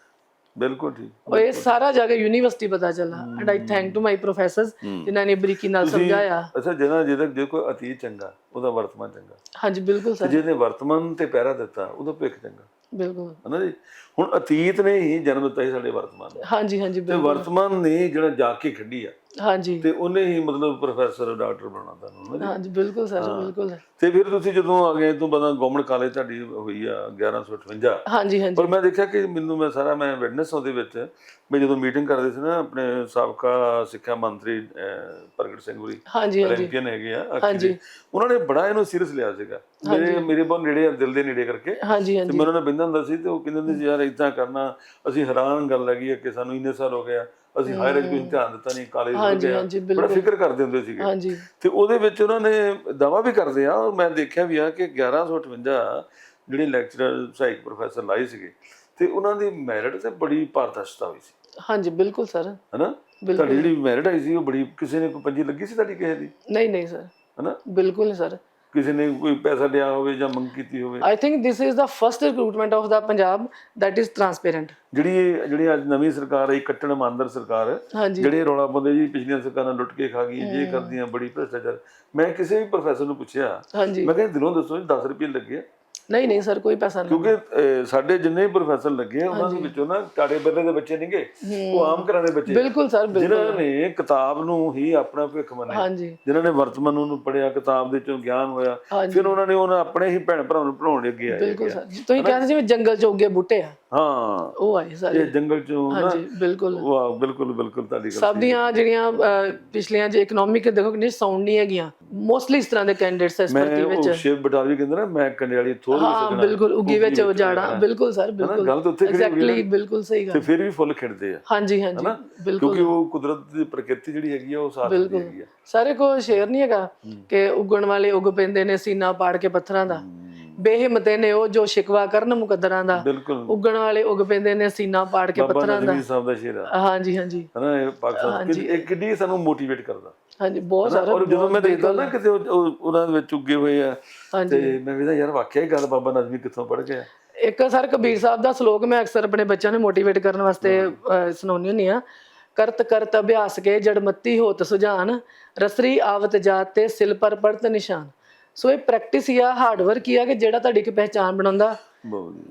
ਬਿਲਕੁਲ ਠੀਕ ਉਹ ਇਹ ਸਾਰਾ ਜਾ ਕੇ ਯੂਨੀਵਰਸਿਟੀ ਪਤਾ ਚੱਲਾ and I thank to my professors ਜਿਨ੍ਹਾਂ ਨੇ ਬਰੀਕੀ ਨਾਲ ਸਮਝਾਇਆ। ਅੱਛਾ ਜਿਹਨਾਂ ਜਿਹਦਾ ਜੇ ਕੋਈ ਅਤੀਤ ਚੰਗਾ ਉਹਦਾ ਵਰਤਮਾਨ ਚੰਗਾ। ਹਾਂਜੀ ਬਿਲਕੁਲ ਤੇ ਸਰ। ਜਿਹਨੇ ਵਰਤਮਾਨ ਤੇ ਪਹਿਰਾ ਦਿੱਤਾ ਉਹਦਾ ਭਵਿੱਖ ਚੰਗਾ। ਬਿਲਕੁਲ। ਹਨਾ ਜੀ? ਹੁਣ ਅਤੀਤ ਨੇ ਹੀ ਜਨਮ ਦਿੱਤਾ ਸੀ ਸਾਡੇ ਵਰਤਮਾਨ ਨੂੰ। ਹਾਂਜੀ ਹਾਂਜੀ ਤੇ ਬਿਲਕੁਲ। ਵਰਤਮਾਨ ਨੇ ਜਿਹੜਾ ਜਾ ਕੇ ਖੱਡੀ ਆ ਹਾਂਜੀ। ਤੇ ਉਹਨੇ ਹੀ ਮਤਲਬ ਪ੍ਰੋਫੈਸਰ ਡਾਕਟਰ ਬਣਾਉਣਾ ਤੁਹਾਨੂੰ ਨਾ ਜੀ। ਹਾਂਜੀ ਬਿਲਕੁਲ ਸਰ ਬਿਲਕੁਲ ਤੇ ਫਿਰ ਤੁਸੀਂ ਜਦੋਂ ਆ ਗਏ ਤੋਂ ਬਾਅਦ ਗਵਰਨਮੈਂਟ ਕਾਲਜ ਤੁਹਾਡੀ ਹੋਈ ਆ 1158 ਹਾਂਜੀ ਹਾਂਜੀ। ਪਰ ਮੈਂ ਦੇਖਿਆ ਕਿ ਮੈਨੂੰ ਮੈਂ ਸਾਰਾ ਮੈਂ ਵਿਟਨੈਸ ਉਹਦੇ ਵਿੱਚ ਮੈਂ ਜਦੋਂ ਮੀਟਿੰਗ ਕਰਦੇ ਸੀ ਨਾ ਆਪਣੇ ਸਾਬਕਾ ਸਿੱਖਿਆ ਮੰਤਰੀ ਪ੍ਰਗਟ ਸਿੰਘ ਹੋਰੀ ਹਾਂਜੀ ਹੈਗੇ ਆ ਹਾਂਜੀ। ਉਹਨਾਂ ਨੇ ਬੜਾ ਇਹਨੂੰ ਸੀਰੀਅਸ ਲਿਆ ਸੀਗਾ। ਮੇਰੇ ਮੇਰੇ ਬਹੁਤ ਨੇੜੇ ਆ ਦਿਲ ਦੇ ਨੇੜੇ ਕਰਕੇ। ਹਾਂਜੀ ਹਾਂਜੀ ਤੇ ਮੈਂ ਉਹਨਾਂ ਨੂੰ ਬਿੰਦਾਂ ਹੁੰਦਾ ਸੀ ਤੇ ਉਹ ਕਹਿੰਦੇ ਹੁੰਦੇ ਸੀ ਯਾਰ ਇਦਾਂ ਕਰਨਾ ਅਸੀਂ ਹੈਰਾਨ ਗੱਲ ਲੱਗੀ ਕਿ ਸਾਨੂੰ ਇੰਨੇ ਸਾਲ ਹੋ ਗਿਆ ਅਸੀਂ ਹਾਇਰ ਐਜੂਕੇਸ਼ਨ ਧਿਆਨ ਦਿੱਤਾ ਨਹੀਂ ਕਾਲਜ ਹੋ ਗਿਆ। ਬੜਾ ਫਿਕਰ ਕਰਦੇ ਹੁੰਦੇ ਸੀਗੇ। ਹਾਂਜੀ। ਤੇ ਉਹਦੇ ਵਿੱਚ ਉਹਨਾਂ ਨੇ ਦਾਵਾ ਵੀ ਕਰਦੇ ਆ ਔਰ ਮੈਂ ਦੇਖਿਆ ਵੀ ਆ ਕਿ 1158 ਜਿਹੜੇ ਲੈਕਚਰਰ ਸਹਾਇਕ ਪ੍ਰੋਫੈਸਰ ਲਾਏ ਸੀਗੇ ਤੇ ਉਹਨਾਂ ਦੀ ਮੈਰਿਟ ਤੇ ਬੜੀ ਪਾਰਦਰਸ਼ਤਾ ਹੋਈ ਸੀ। ਹਾਂਜੀ ਬਿਲਕੁਲ ਸਰ। ਹਨਾ? ਤੁਹਾਡੀ ਜਿਹੜੀ ਮੈਰਿਟ ਆਈ ਸੀ ਉਹ ਬੜੀ ਕਿਸੇ ਨੇ ਕੋਈ ਪੰਜੀ ਲੱਗੀ ਸੀ ਤੁਹਾਡੀ ਕਿਸੇ ਦੀ? ਨਹੀਂ ਨਹੀਂ ਸਰ। ਹਨਾ? ਬਿਲਕੁਲ ਸਰ। ਕਿਸੇ ਨੇ ਕੋਈ ਪੈਸਾ ਲਿਆ ਹੋਵੇ ਜਾਂ ਮੰਗ ਕੀਤੀ ਹੋਵੇ? I think this is the first recruitment of the Punjab that is transparent. ਜਿਹੜੀ ਇਹ- ਜਿਹੜੀ ਅੱਜ ਨਵੀਂ ਸਰਕਾਰ ਆਈ ਕੱਟਣ ਇਮਾਨਦਾਰ ਸਰਕਾਰ ਹਾਂਜੀ। ਜਿਹੜੇ ਰੌਲਾ ਪਾਉਂਦੇ ਜੀ ਪਿਛਲੀਆਂ ਸਰਕਾਰਾਂ ਲੁੱਟ ਕੇ ਖਾ ਗਈਆਂ ਜੇ ਕਰਦੀਆਂ ਬੜੀ ਭ੍ਰਿਸ਼ਟਾਚਾਰ। ਮੈਂ ਕਿਸੇ ਵੀ ਪ੍ਰੋਫੈਸਰ ਨੂੰ ਪੁੱਛਿਆ ਹਾਂਜੀ। ਮੈਂ ਕਿਹਾ ਦਿਲੋਂ ਦੱਸੋ ਜੀ 10 ਰੁਪਏ ਲੱਗੇ ਆ? ਨਹੀਂ ਨਹੀਂ ਸਰ ਕੋਈ ਪੈਸਾ ਨਹੀਂ। ਕਿਉਂਕਿ ਅਹ, ਸਾਡੇ ਜਿੰਨੇ ਵੀ ਪ੍ਰੋਫੈਸਰ ਲੱਗੇ ਆ, ਉਹਨਾਂ ਦੇ ਵਿੱਚੋਂ ਨਾ ਕਾੜੇ ਬੱਲੇ ਦੇ ਬੱਚੇ ਨਹੀਂਗੇ। ਉਹ ਆਮ ਘਰਾਂ ਦੇ ਬੱਚੇ ਬਿਲਕੁਲ ਸਰ ਬਿਲਕੁਲ। ਜਿਨ੍ਹਾਂ ਨੇ ਕਿਤਾਬ ਨੂੰ ਹੀ ਆਪਣਾ ਭਵਿੱਖ ਮੰਨਿਆ। ਹਾਂਜੀ। ਜਿਨ੍ਹਾਂ ਨੇ ਵਰਤਮਾਨ ਨੂੰ ਪੜਿਆ ਕਿਤਾਬ ਦੇ ਚੋਂ ਗਿਆਨ ਹੋਇਆ। ਹਾਂਜੀ। ਫਿਰ ਉਹਨਾਂ ਨੇ ਉਹਨਾਂ ਆਪਣੇ ਹੀ ਭੈਣ ਭਰਾਵਾਂ ਨੂੰ ਪੜਾਉਣ ਅੱਗੇ ਆਏ ਬਿਲਕੁਲ ਸਰ। ਤੁਸੀਂ ਕਹਿੰਦੇ ਜਿਵੇਂ ਜੰਗਲ ਚ ਉੱਗੇ ਬੂਟੇ ਆ। ਹਾਂ। ਉਹ ਆਏ ਸਾਰੇ। ਇਹ ਜੰਗਲ ਚੋਂ ਨਾ ਹਾਂਜੀ ਬਿਲਕੁਲ। ਵਾਹ ਬਿਲਕੁਲ ਬਿਲਕੁਲ ਤੁਹਾਡੀ ਗੱਲ ਸਭ ਦੀਆਂ ਜਿਹੜੀਆਂ ਅਹ, ਪਿਛਲੀਆਂ ਜੇ ਇਕਨੋਮਿਕ ਦੇਖੋ ਕਿੰਨੀ ਸਾਊਂਡ ਨਹੀਂ ਹੈਗੀਆਂ। ਮੋਸਟਲੀ ਇਸ ਤਰ੍ਹਾਂ ਦੇ ਕੈਂਡੀਡੇਟਸ ਇਸ ਮੈਂ ਭਰਤੀ ਵਿੱਚ। ਉਹ ਸ਼ਿਵ ਬਟਾਲਵੀ ਕਹਿੰਦੇ ਨਾ ਮੈਂ ਕੰਡਿਆਲੀ ਥੋੜੀ ਹਾਂ ਬਿਲਕੁਲ ਉੱਗੀ ਵਿੱਚ ਉਜਾੜਾ। ਬਿਲਕੁਲ ਸਰ ਬਿਲਕੁਲ। ਗੱਲ ਤਾਂ ਉੱਥੇ ਖੜੀ ਹੋਈ ਐਗਜ਼ੈਕਟਲੀ ਬਿਲਕੁਲ ਸਹੀ ਤੇ ਗੱਲ ਫਿਰ ਵੀ ਫੁੱਲ ਖਿੜਦੇ ਆ। ਹਾਂਜੀ ਹਾਂਜੀ ਬਿਲਕੁਲ। ਕਿਉਂਕਿ ਉਹ ਕੁਦਰਤ ਦੀ ਪ੍ਰਕਿਰਤੀ ਜਿਹੜੀ ਹੈਗੀ ਆ ਉਹ ਸਾਥ ਦਿੰਦੀ ਹੈਗੀ ਆ। ਸਾਰੇ ਕੋ ਸ਼ੇਰ ਨਹੀਂ ਹੈਗਾ ਕਿ ਉਗਣ ਵਾਲੇ ਉਗ ਪੈਂਦੇ ਨੇ ਸੀਨਾ ਪਾੜ ਕੇ ਪੱਥਰਾਂ ਦਾ। ਬੇਹਿੰਮਤੇ ਨੇ ਉਹ ਜੋ ਸ਼ਿਕਵਾ ਕਰਨ ਮੁਕੱਦਰਾਂ ਦਾ ਬਿਲਕੁਲ। ਉਗਣ ਵਾਲੇ ਉਗ ਪੈਂਦੇ ਨੇ ਸੀਨਾ ਪਾੜ ਕੇ ਪੱਥਰਾਂ ਦਾ। ਸਾਹਿਬ ਦਾ ਸ਼ੇਰ। ਆ ਹਾਂਜੀ ਹਾਂਜੀ। ਹਨਾ ਇਹ ਪਾਕਿਸਤਾਨ ਇਹ ਕਿੰਨੀ ਸਾਨੂੰ ਮੋਟੀਵੇਟ ਕਰਦਾ। ਹਾਂਜੀ ਬਹੁਤ ਸਾਰਾ ਔਰ ਜਦੋਂ ਮੈਂ ਦੇਖਦਾ ਨਾ ਕਿਤੇ ਉਹ- ਉਹ- ਉਹਨਾਂ ਦੇ ਵਿੱਚ ਉੱਗੇ ਹੋਏ ਆ ਤੇ ਮੈਂ ਵੇਖਦਾ ਯਾਰ ਵਾਕਿਆ ਹੀ ਗੱਲ ਬਾਬਾ ਨਜ਼ਮੀ ਕਿੱਥੋਂ ਪੜ ਗਿਆ। ਇੱਕ ਸਰ ਕਬੀਰ ਸਾਹਿਬ ਦਾ ਸ਼ਲੋਕ ਮੈਂ ਅਕਸਰ ਆਪਣੇ ਬੱਚਿਆਂ ਨੂੰ ਮੋਟੀਵੇਟ ਕਰਨ ਵਾਸਤੇ ਅਹ, ਸੁਣਾਉਂਦੀ ਹੁੰਦੀ ਆ ਕਰਤ ਕਰਤ ਅਭਿਆਸ ਕੇ ਜੜਮਤੀ ਹੋਤ ਸੁਜਾਨ ਰਸਰੀ ਆਵਤ ਜਾਤ ਤੇ ਸਿਲ ਪਰ ਪੜਤ ਨਿਸ਼ਾਨ। ਸੋ ਇਹ ਪ੍ਰੈਕਟਿਸ ਹੀ ਆ ਹਾਰਡ ਵਰਕ ਹੀ ਆ ਕਿ ਜਿਹੜਾ ਤੁਹਾਡੀ ਇੱਕ ਪਹਿਚਾਨ ਬਣਾਉਂਦਾ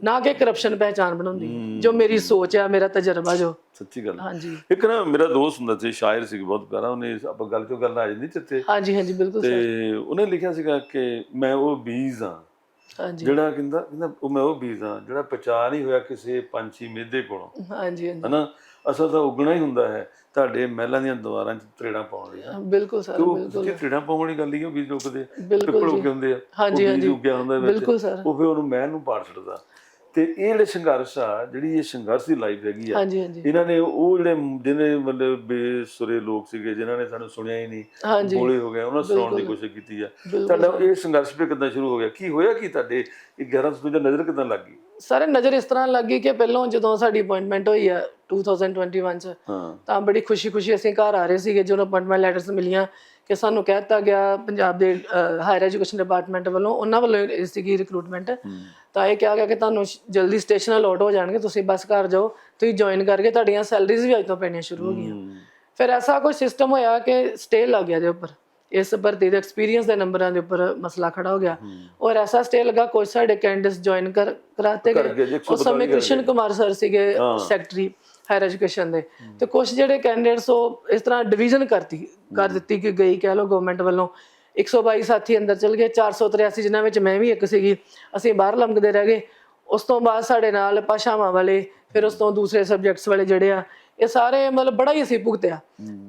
ਨਾ ਕਿ ਕਰਪਸ਼ਨ ਪਹਿਚਾਨ ਬਣਾਉਂਦੀ ਜੋ ਮੇਰੀ ਸੋਚ ਆ ਮੇਰਾ ਤਜਰਬਾ ਜੋ। ਸੱਚੀ ਗੱਲ। ਹਾਂਜੀ। ਇੱਕ ਨਾ ਮੇਰਾ ਦੋਸਤ ਹੁੰਦਾ ਸੀ ਸ਼ਾਇਰ ਸੀ ਬਹੁਤ ਪਿਆਰਾ ਉਹਨੇ ਆਪਾਂ ਗੱਲ ਤੋਂ ਗੱਲ ਆ ਜਾਂਦੀ ਚਿੱਤੇ ਹਾਂਜੀ ਹਾਂਜੀ ਬਿਲਕੁਲ ਤੇ ਉਹਨੇ ਲਿਖਿਆ ਸੀਗਾ ਕਿ ਮੈਂ ਉਹ ਬੀਜ ਹਾਂ ਹਾਂਜੀ। ਜਿਹੜਾ ਕਹਿੰਦਾ ਕਹਿੰਦਾ ਉਹ ਮੈਂ ਉਹ ਬੀਜ ਹਾਂ ਜਿਹੜਾ ਪਚਾ ਨਹੀਂ ਹੋਇਆ ਕਿਸੇ ਪੰਛੀ ਮੇਦੇ ਕੋਲੋਂ। ਹਾਂਜੀ ਹਾਂਜੀ। ਹਨਾ? ਅਸਲ ਤਾਂ ਉਗਣਾ ਹੀ ਹੁੰਦਾ ਹੈ। ਤੁਹਾਡੇ ਮਹਿਲਾਂ ਦੀਆਂ ਦੀਵਾਰਾਂ 'ਚ ਤਰੇੜਾਂ ਪਾਉਣ ਲਈ ਬਿਲਕੁਲ ਸਰ ਬਿਲਕੁਲ। ਕਿ ਤਰੇੜਾਂ ਪਾਉਣ ਵਾਲੀ ਗੱਲ ਹੀ ਉਹ ਬੀਜ। ਬਿਲਕੁਲ ਪਿੱਪਲ ਉੱਗੇ ਹੁੰਦੇ ਆ। ਹਾਂਜੀ ਹਾਂਜੀ। ਉੱਗਿਆ ਹੁੰਦਾ ਵਿੱਚ। ਬਿਲਕੁਲ ਸਰ। ਉਹ ਫਿਰ ਉਹਨੂੰ ਮਹਿਲ ਨੂੰ ਪਾੜ ਛੱਡਦਾ। ਤੇ ਇਹ ਜਿਹੜੇ ਸੰਘਰਸ਼ ਆ ਜਿਹੜੀ ਇਹ ਸੰਘਰਸ਼ ਦੀ ਲਾਈਫ ਹੈਗੀ ਆ ਹਾਂਜੀ ਹਾਂਜੀ। ਇਹਨਾਂ ਨੇ ਉਹ ਜਿਹੜੇ ਜਿਹਨੇ ਮਤਲਬ ਬੇਸੁਰੇ ਲੋਕ ਸੀਗੇ ਜਿਨ੍ਹਾਂ ਨੇ ਸਾਨੂੰ ਸੁਣਿਆ ਹੀ ਨਹੀਂ ਬੋਲੇ ਹੋ ਗਏ ਉਹਨਾਂ ਨੂੰ ਸੁਣਾਉਣ ਦੀ ਕੋਸ਼ਿਸ਼ ਕੀਤੀ ਆ। ਤੁਹਾਡਾ ਇਹ ਸੰਘਰਸ਼ ਵੀ ਕਿੱਦਾਂ ਸ਼ੁਰੂ ਹੋ ਗਿਆ? ਕੀ ਹੋਇਆ ਕੀ ਤੁਹਾਡੇ? ਇਹ 11 ਸਤੰਬਰ ਨਜ਼ਰ ਕਿੱਦਾਂ ਲੱਗ ਸਾਰੇ ਨਜ਼ਰ ਇਸ ਤਰ੍ਹਾਂ ਲੱਗੀ ਕਿ ਪਹਿਲਾਂ ਜਦੋਂ ਸਾਡੀ ਅਪਾਇੰਟਮੈਂਟ ਹੋਈ ਆ 2021 ਚ ਹਾਂ। ਤਾਂ ਬੜੀ ਖੁਸ਼ੀ-ਖੁਸ਼ੀ ਅਸੀਂ ਘਰ ਆ ਰਹੇ ਸੀਗੇ ਜਦੋਂ ਅਪਾਇੰਟਮੈਂਟ ਲੈਟਰਸ ਮਿਲੀਆਂ ਕਿ ਸਾਨੂੰ ਕਹਿ ਦਿੱਤਾ ਗਿਆ ਪੰਜਾਬ ਦੇ ਹਾਇਰ ਐਜੂਕੇਸ਼ਨ ਡਿਪਾਰਟਮੈਂਟ ਵੱਲੋਂ ਉਹਨਾਂ ਵੱਲੋਂ ਇਹ ਸੀਗੀ ਰਿਕਰੂਟਮੈਂਟ ਤਾਂ ਇਹ ਕਿਹਾ ਗਿਆ ਕਿ ਤੁਹਾਨੂੰ ਜਲਦੀ ਸਟੇਸ਼ਨ ਅਲਾਟ ਹੋ ਜਾਣਗੇ ਤੁਸੀਂ ਬੱਸ ਘਰ ਜਾਓ ਤੁਸੀਂ ਜੁਆਇਨ ਕਰਕੇ ਤੁਹਾਡੀਆਂ ਸੈਲਰੀਜ਼ ਵੀ ਅੱਜ ਤੋਂ ਪੈਣੀਆਂ ਸ਼ੁਰੂ ਹੋ ਗਈਆਂ। ਫਿਰ ਐਸਾ ਕੋਈ ਸਿਸਟਮ ਹੋਇਆ ਕਿ ਸਟੇ ਲੱਗ ਗਿਆ ਦੇ ਉੱਪਰ। ਇਸ ਭਰਤੀ ਦੇ ਐਕਸਪੀਰੀਅੰਸ ਦੇ ਨੰਬਰਾਂ ਦੇ ਉੱਪਰ ਮਸਲਾ ਖੜਾ ਹੋ ਗਿਆ। ਔਰ ਐਸਾ ਸਟੇ ਲੱਗਾ ਕੁਝ ਸਾਡੇ ਕੈਂਡੀਡੇਟਸ ਜੁਆਇਨ ਕਰ ਕਰਾਤੇ ਕਰ ਗਏ। ਜੀ, ਗਏ 142 ਉਸ ਸਮੇਂ ਕ੍ਰਿਸ਼ਨ ਕੁਮਾਰ ਸਰ ਸੀਗੇ ਸੈਕਟਰੀ ਹਾਇਰ ਐਜੂਕੇਸ਼ਨ ਦੇ। ਤੇ ਕੁਝ ਜਿਹੜੇ ਕੈਂਡੀਡੇਟਸ ਉਹ ਇਸ ਤਰ੍ਹਾਂ ਡਿਵੀਜ਼ਨ ਕਰਤੀ ਕਰ ਦਿੱਤੀ ਕਿ ਗਈ ਕਹਿ ਲਓ ਗਵਰਨਮੈਂਟ ਵੱਲੋਂ। 122 ਸਾਥੀ ਅੰਦਰ ਚਲ ਗਏ 483 ਜਿਨ੍ਹਾਂ ਵਿੱਚ ਮੈਂ ਵੀ ਇੱਕ ਸੀਗੀ ਅਸੀਂ ਬਾਹਰ ਲੰਘਦੇ ਰਹਿ ਗਏ। ਉਸ ਤੋਂ ਬਾਅਦ ਸਾਡੇ ਨਾਲ ਭਾਸ਼ਾਵਾਂ ਵਾਲੇ ਫਿਰ ਉਸ ਤੋਂ ਦੂਸਰੇ ਸਬਜੈਕਟਸ ਵਾਲੇ ਜਿਹੜੇ ਆ ਇਹ ਸਾਰੇ ਮਤਲਬ ਬੜਾ ਹੀ ਅਸੀਂ ਭੁਗਤਿਆ।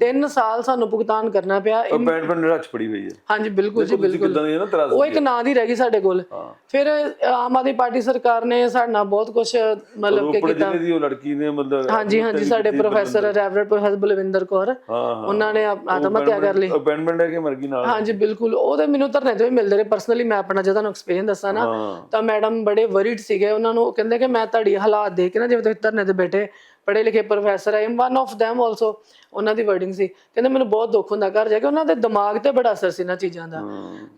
3 ਸਾਲ ਸਾਨੂੰ ਭੁਗਤਾਨ ਕਰਨਾ ਪਿਆ। ਇਹ- ਅਪਾਇੰਟਮੈਂਟ ਰੱਖ ਪੜੀ ਹੋਈ ਹੈ। ਹਾਂਜੀ ਬਿਲਕੁਲ ਜੀ ਬਿਲਕੁਲ। ਉਹ ਇੱਕ ਨਾਂ ਦੀ ਰਹਿ ਗਈ ਸਾਡੇ ਕੋਲ। ਫਿਰ ਆਮ ਆਦਮੀ ਪਾਰਟੀ ਸਰਕਾਰ ਨੇ ਸਾਡੇ ਨਾਲ ਬਹੁਤ ਕੁਝ ਮਤਲਬ ਕਿ ਕੀਤਾ। ਦੀ ਉਹ ਲੜਕੀ ਨੇ ਮਤਲਬ ਹਾਂਜੀ ਹਾਂਜੀ ਸਾਡੇ professor revered professor Balwinder Kaur. ਉਹਨਾਂ ਨੇ ਆਤਮ ਹੱਤਿਆ ਕਰ ਲਈ। ਅਪਾਇੰਟਮੈਂਟ ਹੈ ਕਿ ਮਰ ਗਈ ਨਾਲ। ਹਾਂਜੀ ਬਿਲਕੁਲ। ਉਹਦੇ ਮੈਨੂੰ ਧਰਨੇ ਤੇ ਵੀ ਮਿਲਦੇ ਰਹੇ। ਪਰਸਨਲੀ ਮੈਂ ਆਪਣਾ ਜਦੋਂ ਐਕਸਪੀਰੀਅੰਸ ਦੱਸਾਂ ਨਾ ਤਾਂ ਮੈਡਮ ਬੜੇ ਵਰੀਡ ਸੀਗੇ। ਉਹਨਾਂ ਨੂੰ ਉਹ ਕਹਿੰਦੇ ਕਿ ਮੈਂ ਤੁਹਾਡੀ ਹਾਲਾਤ ਦੇਖ ਕੇ ਨਾ ਜਿਵੇਂ ਤੁਸੀਂ ਧਰਨੇ ਤੇ ਬੈਠੇ ਪੜ੍ਹੇ ਲਿਖੇ professor I am one of them also ਉਹਨਾਂ ਦੀ ਵਰਡਿੰਗ ਸੀ। ਕਹਿੰਦੇ ਮੈਨੂੰ ਬਹੁਤ ਦੁੱਖ ਹੁੰਦਾ ਘਰ ਜਾ ਕੇ ਉਹਨਾਂ ਦੇ ਦਿਮਾਗ ਤੇ ਬੜਾ ਅਸਰ ਸੀ ਇਹਨਾਂ ਚੀਜ਼ਾਂ ਦਾ।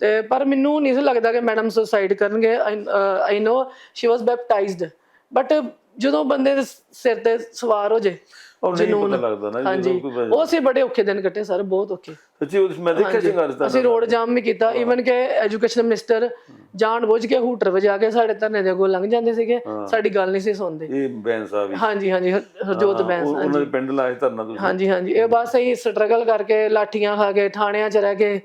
ਤੇ ਪਰ ਮੈਨੂੰ ਨਹੀਂ ਸੀ ਲੱਗਦਾ ਕਿ ਮੈਡਮ ਸੁਸਾਈਡ ਕਰਨਗੇ। ਆਈ ਨੋ ਸ਼ੀ ਵਾਸ ਬੈਪਟਾਈਜ਼ਡ ਬਟ ਜਦੋਂ ਬੰਦੇ ਦੇ ਸਿਰ ਤੇ ਸਵਾਰ ਹੋ ਜੇ ਉਹ ਨਹੀਂ ਪਤਾ ਲੱਗਦਾ ਨਾ ਹਾਂਜੀ। ਉਹ ਅਸੀਂ ਬੜੇ ਔਖੇ ਦਿਨ ਕੱਟੇ ਸਰ ਬਹੁਤ ਔਖੇ। ਸੱਚੀ ਉਸ ਮੈਂ ਦੇਖਿਆ ਸੰਘਰਸ਼ ਦਾ ਅਸੀਂ ਰੋਡ ਜਾਮ ਵੀ ਕੀਤਾ। ਈਵਨ ਕਿ ਐਜੂਕੇਸ਼ਨ ਮਿਨਿਸਟਰ ਜਾਣ ਬੁੱਝ ਕੇ ਹੂਟਰ ਵਜਾ ਕੇ ਸਾਡੇ ਧਰਨੇ ਦੇ ਅੱਗੋਂ ਲੰਘ ਜਾਂਦੇ ਸੀਗੇ। ਸਾਡੀ ਗੱਲ ਨਹੀਂ ਸੀ ਸੁਣਦੇ। ਇਹ ਬੈਂਸ ਸਾਹਿਬ ਵੀ। ਹਾਂਜੀ ਹਾਂਜੀ। ਹਰ- ਹਰਜੋਤ ਬੈਂਸ ਉਹ- ਉਹਨਾਂ ਦੇ ਪਿੰਡ ਲਾਏ ਧਰਨਾ ਤੁਸੀਂ। ਹਾਂਜੀ ਹਾਂਜੀ। ਇਹ ਬਸ ਅਸੀਂ ਸਟਰਗਲ ਕਰਕੇ ਲਾਠੀਆਂ ਖਾ ਕੇ ਥਾਣਿਆਂ 'ਚ ਰਹਿ ਕੇ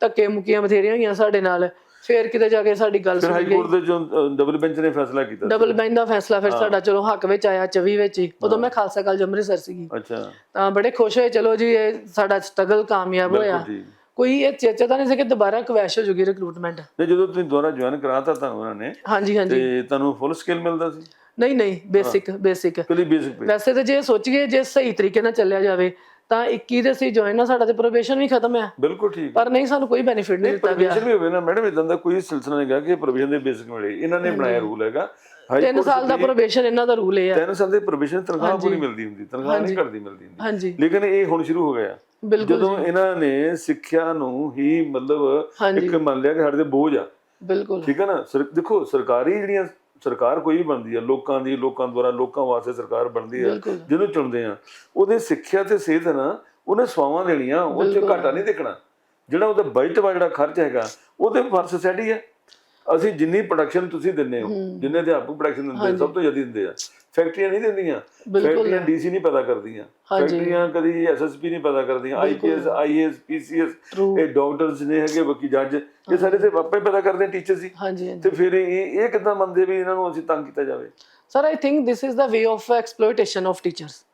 ਧੱਕੇ ਮੁੱਕੀਆਂ ਬਥੇਰੀਆਂ ਹੋਈਆਂ ਸਾਡੇ ਨਾਲ। ਫੇਰ ਕਿਤੇ ਜਾ ਕੇ ਸਾਡੀ ਗੱਲ ਫਿਰ ਸੁਣੀ ਹਾਈ ਕੋਰਟ ਦੇ ਜੋ ਡਬਲ ਬੈਂਚ ਨੇ ਫੈਸਲਾ ਕੀਤਾ ਡਬਲ ਬੈਂਚ ਦਾ ਫੈਸਲਾ ਫਿਰ ਸਾਡਾ ਚਲੋ ਹੱਕ ਵਿੱਚ ਆਇਆ 24 ਵਿੱਚ ਹੀ। ਉਦੋਂ ਮੈਂ ਖਾਲਸਾ ਕਾਲਜ ਅੰਮ੍ਰਿਤਸਰ ਸੀਗੀ। ਅੱਛਾ। ਤਾਂ ਬੜੇ ਖੁਸ਼ ਹੋਏ ਚਲੋ ਜੀ ਇਹ ਸਾਡਾ ਸਟਰਗਲ ਕਾਮਯਾਬ ਹੋਇਆ। ਜੀ। ਕੋਈ ਇਹ ਚੇਚਾ ਤਾਂ ਨਹੀਂ ਸੀ ਕਿ ਦੁਬਾਰਾ ਕਵੈਸ਼ ਹੋ ਜੂਗੀ ਰਿਕਰੂਟਮੈਂਟ ਤੇ ਜਦੋਂ ਤੁਸੀਂ ਦੁਬਾਰਾ ਜੁਆਇਨ ਕਰਾਤਾ ਤਾਂ ਉਹਨਾਂ ਨੇ ਹਾਂਜੀ ਹਾਂਜੀ। ਤੇ ਤੁਹਾਨੂੰ ਫੁੱਲ ਸਕਿੱਲ ਮਿਲਦਾ ਸੀ? ਨਹੀਂ ਨਹੀਂ ਬੇਸਿਕ ਬੇਸਿਕ ਕੱਲੀ ਬੇਸਿਕ ਪੇ ਵੈਸੇ ਤਾਂ ਜੇ ਸੋਚੀਏ ਜੇ ਸਹੀ ਤਰੀਕੇ ਨਾਲ ਚੱਲਿਆ ਜਾਵੇ ਤਾਂ 21 ਦੇ ਅਸੀਂ ਜੁਆਇਨ ਆ ਸਾਡਾ ਤੇ ਪ੍ਰੋਬੇਸ਼ਨ ਵੀ ਖਤਮ ਆ। ਬਿਲਕੁਲ ਠੀਕ ਪਰ ਨਹੀਂ ਸਾਨੂੰ ਕੋਈ ਬੈਨੀਫਿਟ ਨਹੀਂ ਦਿੱਤਾ ਗਿਆ ਪ੍ਰੋਵੀਜ਼ਨ ਵੀ ਹੋਵੇ ਨਾ ਮੈਡਮ ਇਦਾਂ ਦਾ ਕੋਈ ਸਿਲਸਿਲਾ ਨਹੀਂ ਗਾ ਕਿ ਪ੍ਰੋਵੀਜ਼ਨ ਦੇ ਬੇਸਿਕ ਮਿਲੇ। ਇਹਨਾਂ ਨੇ ਬਣਾਇਆ ਰੂਲ ਹੈਗਾ। ਹਾਈ 3 ਸਾਲ ਦਾ ਪ੍ਰੋਬੇਸ਼ਨ ਇਹਨਾਂ ਦਾ ਰੂਲ ਆ। ਤਿੰਨ ਸਾਲ ਦੇ ਪ੍ਰੋਵੀਜ਼ਨ ਤਨਖਾਹ ਪੂਰੀ ਮਿਲਦੀ ਹੁੰਦੀ ਤਨਖਾਹ ਨਹੀਂ ਘਟਦੀ ਮਿਲਦੀ ਹੁੰਦੀ। ਹਾਂਜੀ। ਲੇਕਿਨ ਇਹ ਹੁਣ ਸ਼ੁਰੂ ਹੋ ਗਿਆ ਜਦੋਂ ਇਹਨਾਂ ਨੇ ਸਿੱਖਿਆ ਨੂੰ ਹੀ ਮਤਲਬ। ਇੱਕ ਮੰਨ ਲਿਆ ਕਿ ਸਾਡੇ ਤੇ ਬੋਝ ਆ। ਬਿਲਕੁਲ। ਠੀਕ ਹੈ ਨਾ? ਦੇਖੋ ਸਰਕਾਰੀ ਜਿਹੜੀਆਂ ਸਰਕਾਰ ਕੋਈ ਵੀ ਬਣਦੀ ਆ ਲੋਕਾਂ ਦੀ ਲੋਕਾਂ ਦੁਆਰਾ ਲੋਕਾਂ ਵਾਸਤੇ ਸਰਕਾਰ ਬਣਦੀ ਆ ਬਿਲਕੁਲ। ਜਿਹਨੂੰ ਚੁਣਦੇ ਆ। ਉਹਦੇ ਸਿੱਖਿਆ ਤੇ ਸਿਹਤ ਨਾ ਉਹਨੇ ਸਵਾਵਾਂ ਦੇਣੀਆਂ ਉਹ ਚ ਘਾਟਾ ਨਹੀਂ ਦੇਖਣਾ। ਜਿਹੜਾ ਉਹਦਾ ਬਜਟ ਵਾ ਜਿਹੜਾ ਖਰਚ ਹੈਗਾ ਉਹਦੇ ਪਰ ਸੋਸਾਇਟੀ ਹੈ ਅਸੀਂ ਜਿੰਨੀ ਪ੍ਰੋਡਕਸ਼ਨ ਤੁਸੀਂ ਦਿੰਦੇ ਹੋ ਜਿੰਨੇ ਅਧਿਆਪਕ ਪ੍ਰੋਡਕਸ਼ਨ ਦਿੰਦੇ ਸਭ ਤੋਂ ਜ਼ਿਆਦਾ ਦਿੰਦੇ ਆ। ਫੈਕਟਰੀਆਂ ਨਹੀਂ ਦਿੰਦੀਆਂ। ਫੈਕਟਰੀਆਂ ਡੀਸੀ ਨਹੀਂ। ਪਤਾ ਕਰਦੀਆਂ। ਫੈਕਟਰੀਆਂ ਕਦੀ ਐਸਐਸਪੀ ਨਹੀਂ ਪਤਾ ਕਰਦੀਆਂ। ਆਈਪੀਐਸ ਆਈਏਐਸ ਪੀਸੀਐਸ ਇਹ ਡਾਕਟਰਸ ਨੇ ਹੈਗੇ ਵਕੀ ਜੱਜ ਇਹ ਸਾਰੇ ਤੇ ਆਪੇ ਪਤਾ ਕਰਦੇ ਟੀਚਰ ਸੀ ਹਾਂਜੀ ਹਾਂਜੀ। ਤੇ ਫਿਰ ਇਹ ਇਹ ਕਿਦਾਂ ਮੰਨਦੇ ਵੀ ਇਹਨਾਂ ਨੂੰ ਅਸੀਂ ਤੰਗ ਕੀਤਾ ਜਾਵੇ? Sir I think this is the way of exploitation of teachers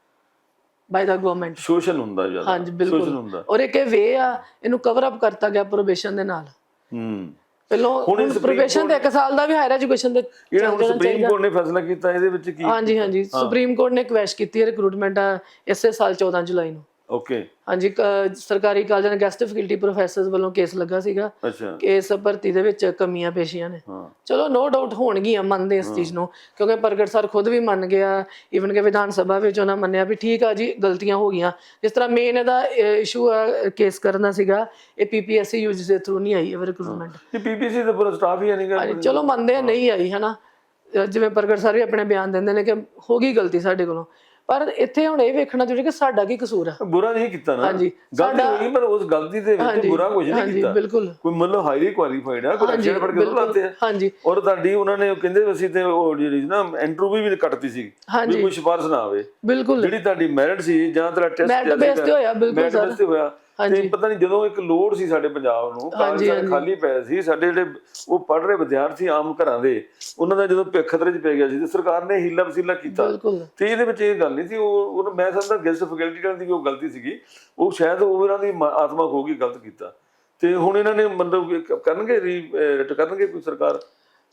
by the government ਸ਼ੋਸ਼ਣ ਹੁੰਦਾ ਜ਼ਿਆਦਾ। ਹਾਂਜੀ ਬਿਲਕੁਲ। ਹੁੰਦਾ। ਔਰ ਇੱਕ ਇਹ ਵੇ ਆ ਇਹਨੂੰ ਕਵਰ ਅਪ ਕਰਤਾ ਗਿਆ ਪ੍ਰੋਬੇਸ਼ਨ ਦੇ ਨਾਲ। ਹੂੰ। ਪਹਿਲਾਂ ਹੁਣ Supreme ਪ੍ਰੋਬੇਸ਼ਨ ਦੇ ਇੱਕ ਸਾਲ ਦਾ ਵੀ ਹਾਇਰ ਐਜੂਕੇਸ਼ਨ ਦੇ ਜਿਹੜਾ ਹੁਣ ਸੁਪਰੀਮ ਕੋਰਟ ਨੇ ਫੈਸਲਾ ਕੀਤਾ ਇਹਦੇ ਵਿੱਚ ਕੀ ਹਾਂਜੀ ਹਾਂਜੀ। ਸੁਪਰੀਮ ਕੋਰਟ ਨੇ ਕੁਐਸ਼ ਕੀਤੀ ਹੈ ਰਿਕਰੂਟਮੈਂਟ ਇਸੇ ਸਾਲ 14 ਜੁਲਾਈ ਨੂੰ। ਓਕੇ ਹਾਂਜੀ ਕ- ਸਰਕਾਰੀ ਕਾਲਜਾਂ ਦੇ ਗੈਸਟ ਫੈਕਲਟੀ ਪ੍ਰੋਫੈਸਰਸ ਵੱਲੋਂ ਕੇਸ ਲੱਗਾ ਸੀਗਾ ਅੱਛਾ। ਕਿ ਇਸ ਭਰਤੀ ਦੇ ਵਿੱਚ ਕਮੀਆਂ ਪੇਸ਼ੀਆਂ ਨੇ। ਹਾਂ। ਚਲੋ ਨੋ ਡਾਊਟ ਹੋਣਗੀਆਂ ਮੰਨਦੇ ਇਸ ਚੀਜ਼ ਨੂੰ ਕਿਉਂਕਿ ਪ੍ਰਗਟ ਸਰ ਖੁਦ ਵੀ ਮੰਨ ਗਿਆ ਈਵਨ ਕਿ ਵਿਧਾਨ ਸਭਾ ਵਿੱਚ ਉਹਨਾਂ ਮੰਨਿਆ ਵੀ ਠੀਕ ਆ ਜੀ ਗਲਤੀਆਂ ਹੋ ਗਈਆਂ। ਜਿਸ ਤਰ੍ਹਾਂ ਮੇਨ ਇਹਦਾ ਇਸ਼ੂ ਆ ਕੇਸ ਕਰਨਾ ਸੀਗਾ ਇਹ ਪੀਪੀਐਸਸੀ ਯੂਜੀ ਦੇ ਥਰੂ ਨਹੀਂ ਆਈ ਇਹ ਰਿਕਰੂਟਮੈਂਟ ਇਹ ਪੀਪੀਸੀ ਦਾ ਪੂਰਾ ਸਟਾਫ ਹੀ ਨਹੀਂਗਾ ਚਲੋ ਮੰਨਦੇ ਆ ਨਹੀਂ ਆਈ ਹਨਾ। ਅਹ ਜਿਵੇਂ ਪ੍ਰਗਟ ਸਰ ਵੀ ਆਪਣੇ ਬਿਆਨ ਦਿੰਦੇ ਨੇ ਕਿ ਹੋ ਗਈ ਗਲਤੀ ਸਾਡੇ ਕੋਲੋਂ। ਪਰ ਇੱਥੇ ਹੁਣ ਇਹ ਵੇਖਣਾ ਜ਼ਰੂਰੀ ਕਿ ਸਾਡਾ ਕੀ ਕਸੂਰ ਆ। ਬੁਰਾ ਨਹੀਂ ਕੀਤਾ ਨਾ। ਹਾਂਜੀ, ਗਲਤੀ ਹੋਈ ਪਰ ਉਸ ਗਲਤੀ ਦੇ ਵਿੱਚ ਬੁਰਾ ਕੁਝ ਨਹੀਂ ਹਾਂਜੀ ਕੀਤਾ। ਬਿਲਕੁਲ। ਕੋਈ ਮਤਲਬ ਹਾਈਲੀ ਕੁਆਲੀਫਾਈਡ ਆ ਕੋਈ ਅੱਛੇ ਫੜ ਕੇ ਉਹ ਲਾਤੇ ਆ। ਹਾਂਜੀ। ਔਰ ਤੁਹਾਡੀ ਉਹਨਾਂ ਨੇ ਕਹਿੰਦੇ ਅਸੀਂ ਤੇ ਉਹ ਜਿਹੜੀ ਨਾ ਇੰਟਰਵਿਊ ਵੀ ਕੱਟਤੀ ਸੀ ਵੀ ਕੋਈ ਸਿਫਾਰਿਸ਼ ਨਾ ਆਵੇ। ਬਿਲਕੁਲ। ਜਿਹੜੀ ਤੁਹਾਡੀ ਮੈਰਿਟ ਸੀ ਜਾਂ ਤੇਰਾ ਟੈਸਟ Merit based ਤੇ ਹੋਇਆ, ਬਿਲਕੁਲ ਮੈਰਿਟ ਬੇਸ ਤੇ ਹੋਇਆ ਤੇ ਪਤਾ ਨਹੀਂ ਜਦੋਂ ਇੱਕ ਲੋੜ ਸੀ ਸਾਡੇ ਪੰਜਾਬ ਨੂੰ ਕਾਲਜ ਖਾਲੀ ਪਏ ਸੀ ਸਾਡੇ ਜਿਹੜੇ ਉਹ ਪੜ ਰਹੇ ਵਿਦਿਆਰਥੀ ਆਮ ਘਰਾਂ ਦੇ ਉਹਨਾਂ ਦਾ ਜਦੋਂ ਭਿੱਖ ਖਤਰੇ 'ਚ ਪੈ ਗਿਆ ਸੀ ਤੇ ਸਰਕਾਰ ਨੇ ਹੀਲਾ ਵਸੀਲਾ ਕੀਤਾ। ਤੇ ਇਹਦੇ ਵਿੱਚ ਇਹ ਗੱਲ ਨਹੀਂ ਸੀ ਉਹ ਉਹ ਮੈਂ ਸਮਝਦਾ ਗੈਸਟ ਫੈਕਲਟੀ ਦੀ ਉਹ ਗਲਤੀ ਸੀਗੀ। ਉਹ ਸ਼ਾਇਦ ਉਹ ਇਹਨਾਂ ਦੀ ਆਤਮਾ ਖੋ ਗਈ ਗਲਤ ਕੀਤਾ। ਤੇ ਹੁਣ ਇਹਨਾਂ ਨੇ ਮਤਲਬ ਕਰਨਗੇ ਰੀ ਰਿਟ ਕਰਨਗੇ ਕੋਈ ਸਰਕਾਰ?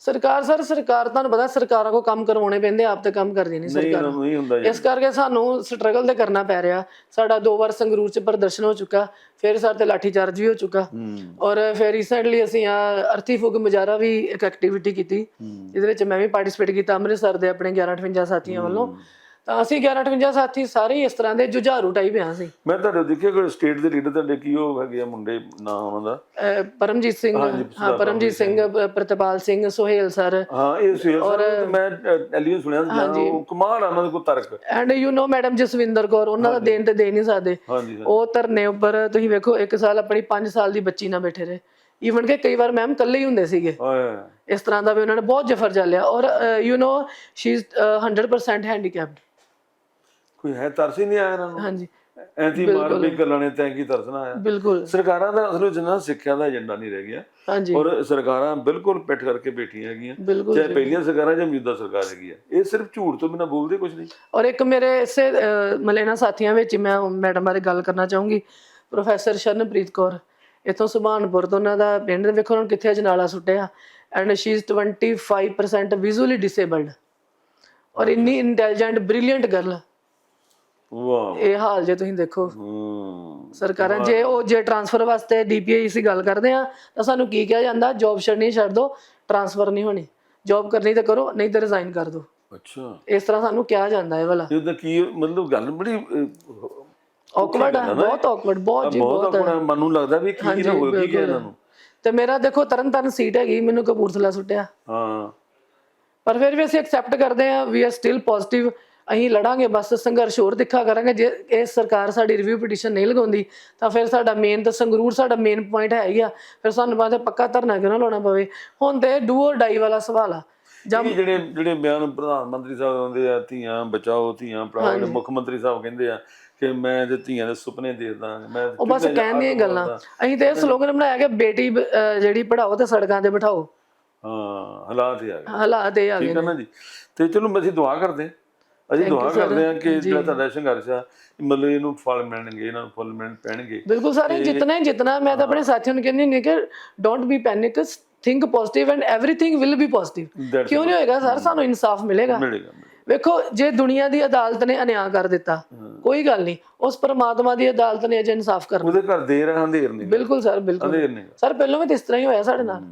ਸਰਕਾਰ ਸਰ ਸਰਕਾਰ ਤੁਹਾਨੂੰ ਪਤਾ ਸਰਕਾਰਾਂ ਕੋ ਕੰਮ ਕਰਵਾਉਣੇ ਪੈਂਦੇ ਆਪ ਤੇ ਕੰਮ ਕਰਦੀ ਨਹੀਂ ਸਰਕਾਰ। ਇਹਨਾਂ ਨੂੰ ਨਹੀਂ ਹੁੰਦਾ ਜੀ। ਇਸ ਕਰਕੇ ਸਾਨੂੰ ਸਟਰਗਲ ਤੇ ਕਰਨਾ ਪੈ ਰਿਹਾ। ਸਾਡਾ ਦੋ ਵਾਰ ਸੰਗਰੂਰ ਚ ਪ੍ਰਦਰਸ਼ਨ ਹੋ ਚੁੱਕਾ ਫਿਰ ਸਾਡੇ ਤੇ ਲਾਠੀ ਚਾਰਜ ਵੀ ਹੋ ਚੁੱਕਾ। ਔਰ ਫਿਰ ਰੀਸੈਂਟਲੀ ਅਸੀਂ ਆ ਅਰਥੀ ਫੁਗ ਮੁਜਾਰਾ ਵੀ ਇੱਕ ਐਕਟੀਵਿਟੀ ਕੀਤੀ। ਜਿਹਦੇ ਵਿੱਚ ਮੈਂ ਵੀ ਪਾਰਟਿਸਿਪੇਟ ਕੀਤਾ ਅੰਮ੍ਰਿਤਸਰ ਦੇ ਆਪਣੇ 1158 ਸਾਥੀਆਂ ਵੱਲੋਂ। ਤਾਂ ਅਸੀਂ 1158 ਸਾਥੀ ਸਾਰੇ ਹੀ ਇਸ ਤਰ੍ਹਾਂ ਦੇ ਜੁਝਾਰੂ ਟਾਈਪ ਆ ਸੀ ਮੈਂ ਤੁਹਾਡੇ ਦੇਖਿਆ ਕਿ ਸਟੇਟ ਦੇ ਲੀਡਰ ਤੁਹਾਡੇ ਕੀ ਉਹ ਹੈਗੇ ਆ ਮੁੰਡੇ ਨਾਂ ਉਹਨਾਂ ਦਾ ਅਹ ਪਰਮਜੀਤ ਸਿੰਘ ਹਾਂ ਪਰਮਜੀਤ ਸਿੰਘ ਪ- ਪ੍ਰਤਪਾਲ ਸਿੰਘ ਸੁਹੇਲ ਸਰ ਹਾਂ ਇਹ ਸੀ ਸਰ ਮੈਂ ਐਲੀਅਨ ਸੁਣਿਆ ਸੀ ਉਹ ਕਮਾਲ ਆ ਉਹਨਾਂ ਦੇ ਕੋ ਤਰਕ and you know madam Jaswinder Kaur ਉਹਨਾਂ ਦਾ ਦੇਣ ਤੇ ਦੇ ਨਹੀਂ ਸਕਦੇ ਹਾਂਜੀ ਉਹ ਧਰਨੇ ਉੱਪਰ ਤੁਸੀਂ ਵੇਖੋ ਇੱਕ ਸਾਲ ਆਪਣੀ 5 ਸਾਲ ਦੀ ਬੱਚੀ ਨਾਲ ਬੈਠੇ ਰਹੇ ਈਵਨ ਕਿ ਕਈ ਵਾਰ ਮੈਮ ਇਕੱਲੇ ਹੀ ਹੁੰਦੇ ਸੀਗੇ ਓਏ ਇਸ ਤਰ੍ਹਾਂ ਦਾ ਵੀ ਉਹਨਾਂ ਨੇ ਬਹੁਤ ਜਫਰ ਚੱਲਿਆ ਔਰ you know she is 100% handicapped ਕੋਈ ਹੈ ਤਰਸ ਹੀ ਨਹੀਂ ਆਇਆ ਇਹਨਾਂ ਨੂੰ? ਹਾਂਜੀ। ਐਂਤੀ ਮਾਰ ਵੀ ਗੱਲਾਂ ਨੇ ਤੈਂ ਕੀ ਤਰਸਣਾ ਆਇਆ? ਬਿਲਕੁਲ। ਸਰਕਾਰਾਂ ਦਾ ਅਸਲ ਵਿੱਚ ਨਾ ਸਿੱਖਿਆ ਦਾ ਏਜੰਡਾ ਨਹੀਂ ਰਹਿ ਗਿਆ। ਹਾਂਜੀ। ਔਰ ਸਰਕਾਰਾਂ ਬਿਲਕੁਲ ਪਿੱਠ ਕਰਕੇ ਬੈਠੀਆਂ ਹੈਗੀਆਂ। ਚਾਹੇ ਪਹਿਲੀਆਂ ਸਰਕਾਰਾਂ ਜਾਂ ਮੌਜੂਦਾ ਸਰਕਾਰ ਹੈਗੀ ਆ। ਇਹ ਸਿਰਫ ਝੂਠ ਤੋਂ ਬਿਨਾ ਬੋਲਦੇ ਕੁਝ ਨਹੀਂ। ਔਰ ਇੱਕ ਮੇਰੇ ਇਸੇ ਮਲੇਨਾ ਸਾਥੀਆਂ ਵਿੱਚ ਮੈਂ ਮੈਡਮ ਬਾਰੇ ਗੱਲ ਕਰਨਾ ਚਾਹੂੰਗੀ। ਪ੍ਰੋਫੈਸਰ ਸ਼ਰਨਪ੍ਰੀਤ ਕੌਰ। ਇਥੋਂ ਸੁਭਾਨਪੁਰ ਤੋਂ ਉਹਨਾਂ ਦਾ ਪਿੰਡ ਵੇਖੋ ਉਹਨਾਂ ਕਿੱਥੇ ਅਜਨਾਲਾ ਸੁੱਟਿਆ। And she is 25% visually disabled ਔਰ ਇੰਨੀ ਇੰਟੈਲੀਜੈਂਟ ਬ੍ਰਿਲੀਅੰਟ ਗਰਲ ਵਾਹ। ਇਹ ਹਾਲ ਜੇ ਤੁਸੀਂ ਦੇਖੋ। ਹੂੰ। ਸਰਕਾਰਾਂ ਜੇ ਉਹ ਜੇ ਟ੍ਰਾਂਸਫਰ ਵਾਸਤੇ ਡੀਪੀਆਈ ਸੀ ਗੱਲ ਕਰਦੇ ਆ ਤਾਂ ਸਾਨੂੰ ਕੀ ਕਿਹਾ ਜਾਂਦਾ? ਜੌਬ ਛੱਡਣੀ ਛੱਡ ਦਿਓ ਟ੍ਰਾਂਸਫਰ ਨਹੀਂ ਹੋਣੀ। ਜੌਬ ਕਰਨੀ ਤਾਂ ਕਰੋ ਨਹੀਂ ਤਾਂ ਰਿਜ਼ਾਈਨ ਕਰ ਦਿਓ ਅੱਛਾ। ਇਸ ਤਰ੍ਹਾਂ ਸਾਨੂੰ ਕਿਹਾ ਜਾਂਦਾ ਹੈ ਵਾਲਾ। ਇਹ ਤਾਂ ਕੀ ਮਤਲਬ ਗੱਲ ਬੜੀ ਔਕਵਰਡ ਹੈ ਬਹੁਤ ਔਕਵਰਡ ਬਹੁਤ ਜੀ ਬਹੁਤ ਮਨ ਨੂੰ ਲੱਗਦਾ ਵੀ ਕੀ ਨਾ ਹੋਏ ਕੀ ਇਹਨਾਂ ਨੂੰ। ਤੇ ਮੇਰਾ ਦੇਖੋ ਤਰਨ ਤਾਰਨ ਸੀਟ ਹੈਗੀ ਮੈਨੂੰ ਕਪੂਰਥਲਾ ਸੁੱਟਿਆ। ਹਾਂ। ਪਰ ਫਿਰ ਵੀ ਅਸੀਂ ਐਕਸੈਪਟ ਕਰਦੇ ਆ ਵੀ ਆਰ ਸਟਿਲ ਪੋਜ਼ਿਟਿਵ ਅਸੀਂ ਲੜਾਂਗੇ ਬਸ ਸੰਘਰਸ਼ ਹੋਰ ਦਿਖਾ ਕਰਾਂਗੇ। ਜੇ ਇਹ ਸਰਕਾਰ ਸਾਡੀ ਰਿਵਿਊ ਪਟੀਸ਼ਨ ਨਹੀਂ ਲਗਾਉਂਦੀ ਤਾਂ ਫਿਰ ਸਾਡਾ ਮੇਨ ਤਾਂ ਸੰਗਰੂਰ ਸਾਡਾ ਮੇਨ ਪੁਆਇੰਟ ਹੈ ਹੀ ਆ। ਫਿਰ ਸਾਨੂੰ ਬਾਅਦ ਪੱਕਾ ਧਰਨਾ ਕਿਉਂ ਨਾ ਲਾਉਣਾ ਪਵੇ? ਹੁਣ ਤੇ ਡੂ ਔਰ ਡਾਈ ਵਾਲਾ ਸਵਾਲ ਆ। ਜਿਹੜੇ ਜਿਹੜੇ ਬਿਆਨ ਪ੍ਰਧਾਨ ਮੰਤਰੀ ਸਾਹਿਬ ਆਉਂਦੇ ਆ ਧੀਆਂ ਬਚਾਓ ਧੀਆਂ ਪੜਾਓ ਮੁੱਖ ਮੰਤਰੀ ਸਾਹਿਬ ਕਹਿੰਦੇ ਆ ਕਿ ਮੈਂ ਤੇ ਧੀਆਂ ਦੇ ਸੁਪਨੇ ਦੇਖਦਾ ਮੈਂ ਉਹ ਬਸ ਕਹਿੰਦੀਆਂ ਹੀ ਗੱਲਾਂ। ਅਸੀਂ ਤੇ ਇਹ ਸਲੋਗਨ ਬਣਾਇਆ ਕਿ ਬੇਟੀ ਜਿਹੜੀ ਪੜਾਓ ਤੇ ਸੜਕਾਂ ਤੇ ਬਿਠਾਓ। ਹਾਂ ਹਾਲਾਤ ਆ ਗਏ। ਹਾਲਾਤ ਇਹ ਆ ਗਏ ਠੀਕ ਹੈ ਨਾ ਜੀ। ਤੇ ਚਲੋ ਅਸੀਂ ਦੁਆ ਕਰਦੇ ਅਸੀਂ ਦੁਆ ਕਰਦੇ ਹਾਂ ਕਿ ਜਿਹੜਾ ਤੁਹਾਡਾ ਸੰਘਰਸ਼ ਆ ਮਤਲਬ ਇਹਨੂੰ ਫਲ ਮਿਲਣਗੇ ਇਹਨਾਂ ਨੂੰ ਫੁੱਲ ਮਿਲਣ ਪੈਣਗੇ ਬਿਲਕੁਲ ਸਾਰੇ ਜਿਤਨਾ ਹੀ ਜਿਤਨਾ ਮੈਂ ਤਾਂ ਆਪਣੇ ਸਾਥੀਆਂ ਨੂੰ ਕਹਿੰਦੀ ਨਹੀਂ ਕਿ don't be panic think positive and everything will be positive That's ਕਿਉਂ ਨਹੀਂ ਹੋਏਗਾ ਸਰ ਸਾਨੂੰ ਇਨਸਾਫ ਮਿਲੇਗਾ ਮਿਲੇਗਾ ਮਿਲੇਗਾ। ਵੇਖੋ ਜੇ ਦੁਨੀਆ ਦੀ ਅਦਾਲਤ ਨੇ ਅਨਿਆਂ ਕਰ ਦਿੱਤਾ ਕੋਈ ਗੱਲ ਨਹੀਂ ਉਸ ਪਰਮਾਤਮਾ ਦੀ ਅਦਾਲਤ ਨੇ ਅਜੇ ਇਨਸਾਫ ਕਰਨਾ ਉਹਦੇ ਘਰ ਦੇਰ ਹੈ ਅੰਧੇਰ ਨਹੀਂ ਬਿਲਕੁਲ ਸਰ ਬਿਲਕੁਲ ਅੰਧੇਰ ਨਹੀਂ ਸਰ ਪਹਿਲਾਂ ਵੀ ਤਾਂ ਇਸ ਤਰ੍ਹਾਂ ਹੀ ਹੋਇਆ ਸਾਡੇ ਨਾਲ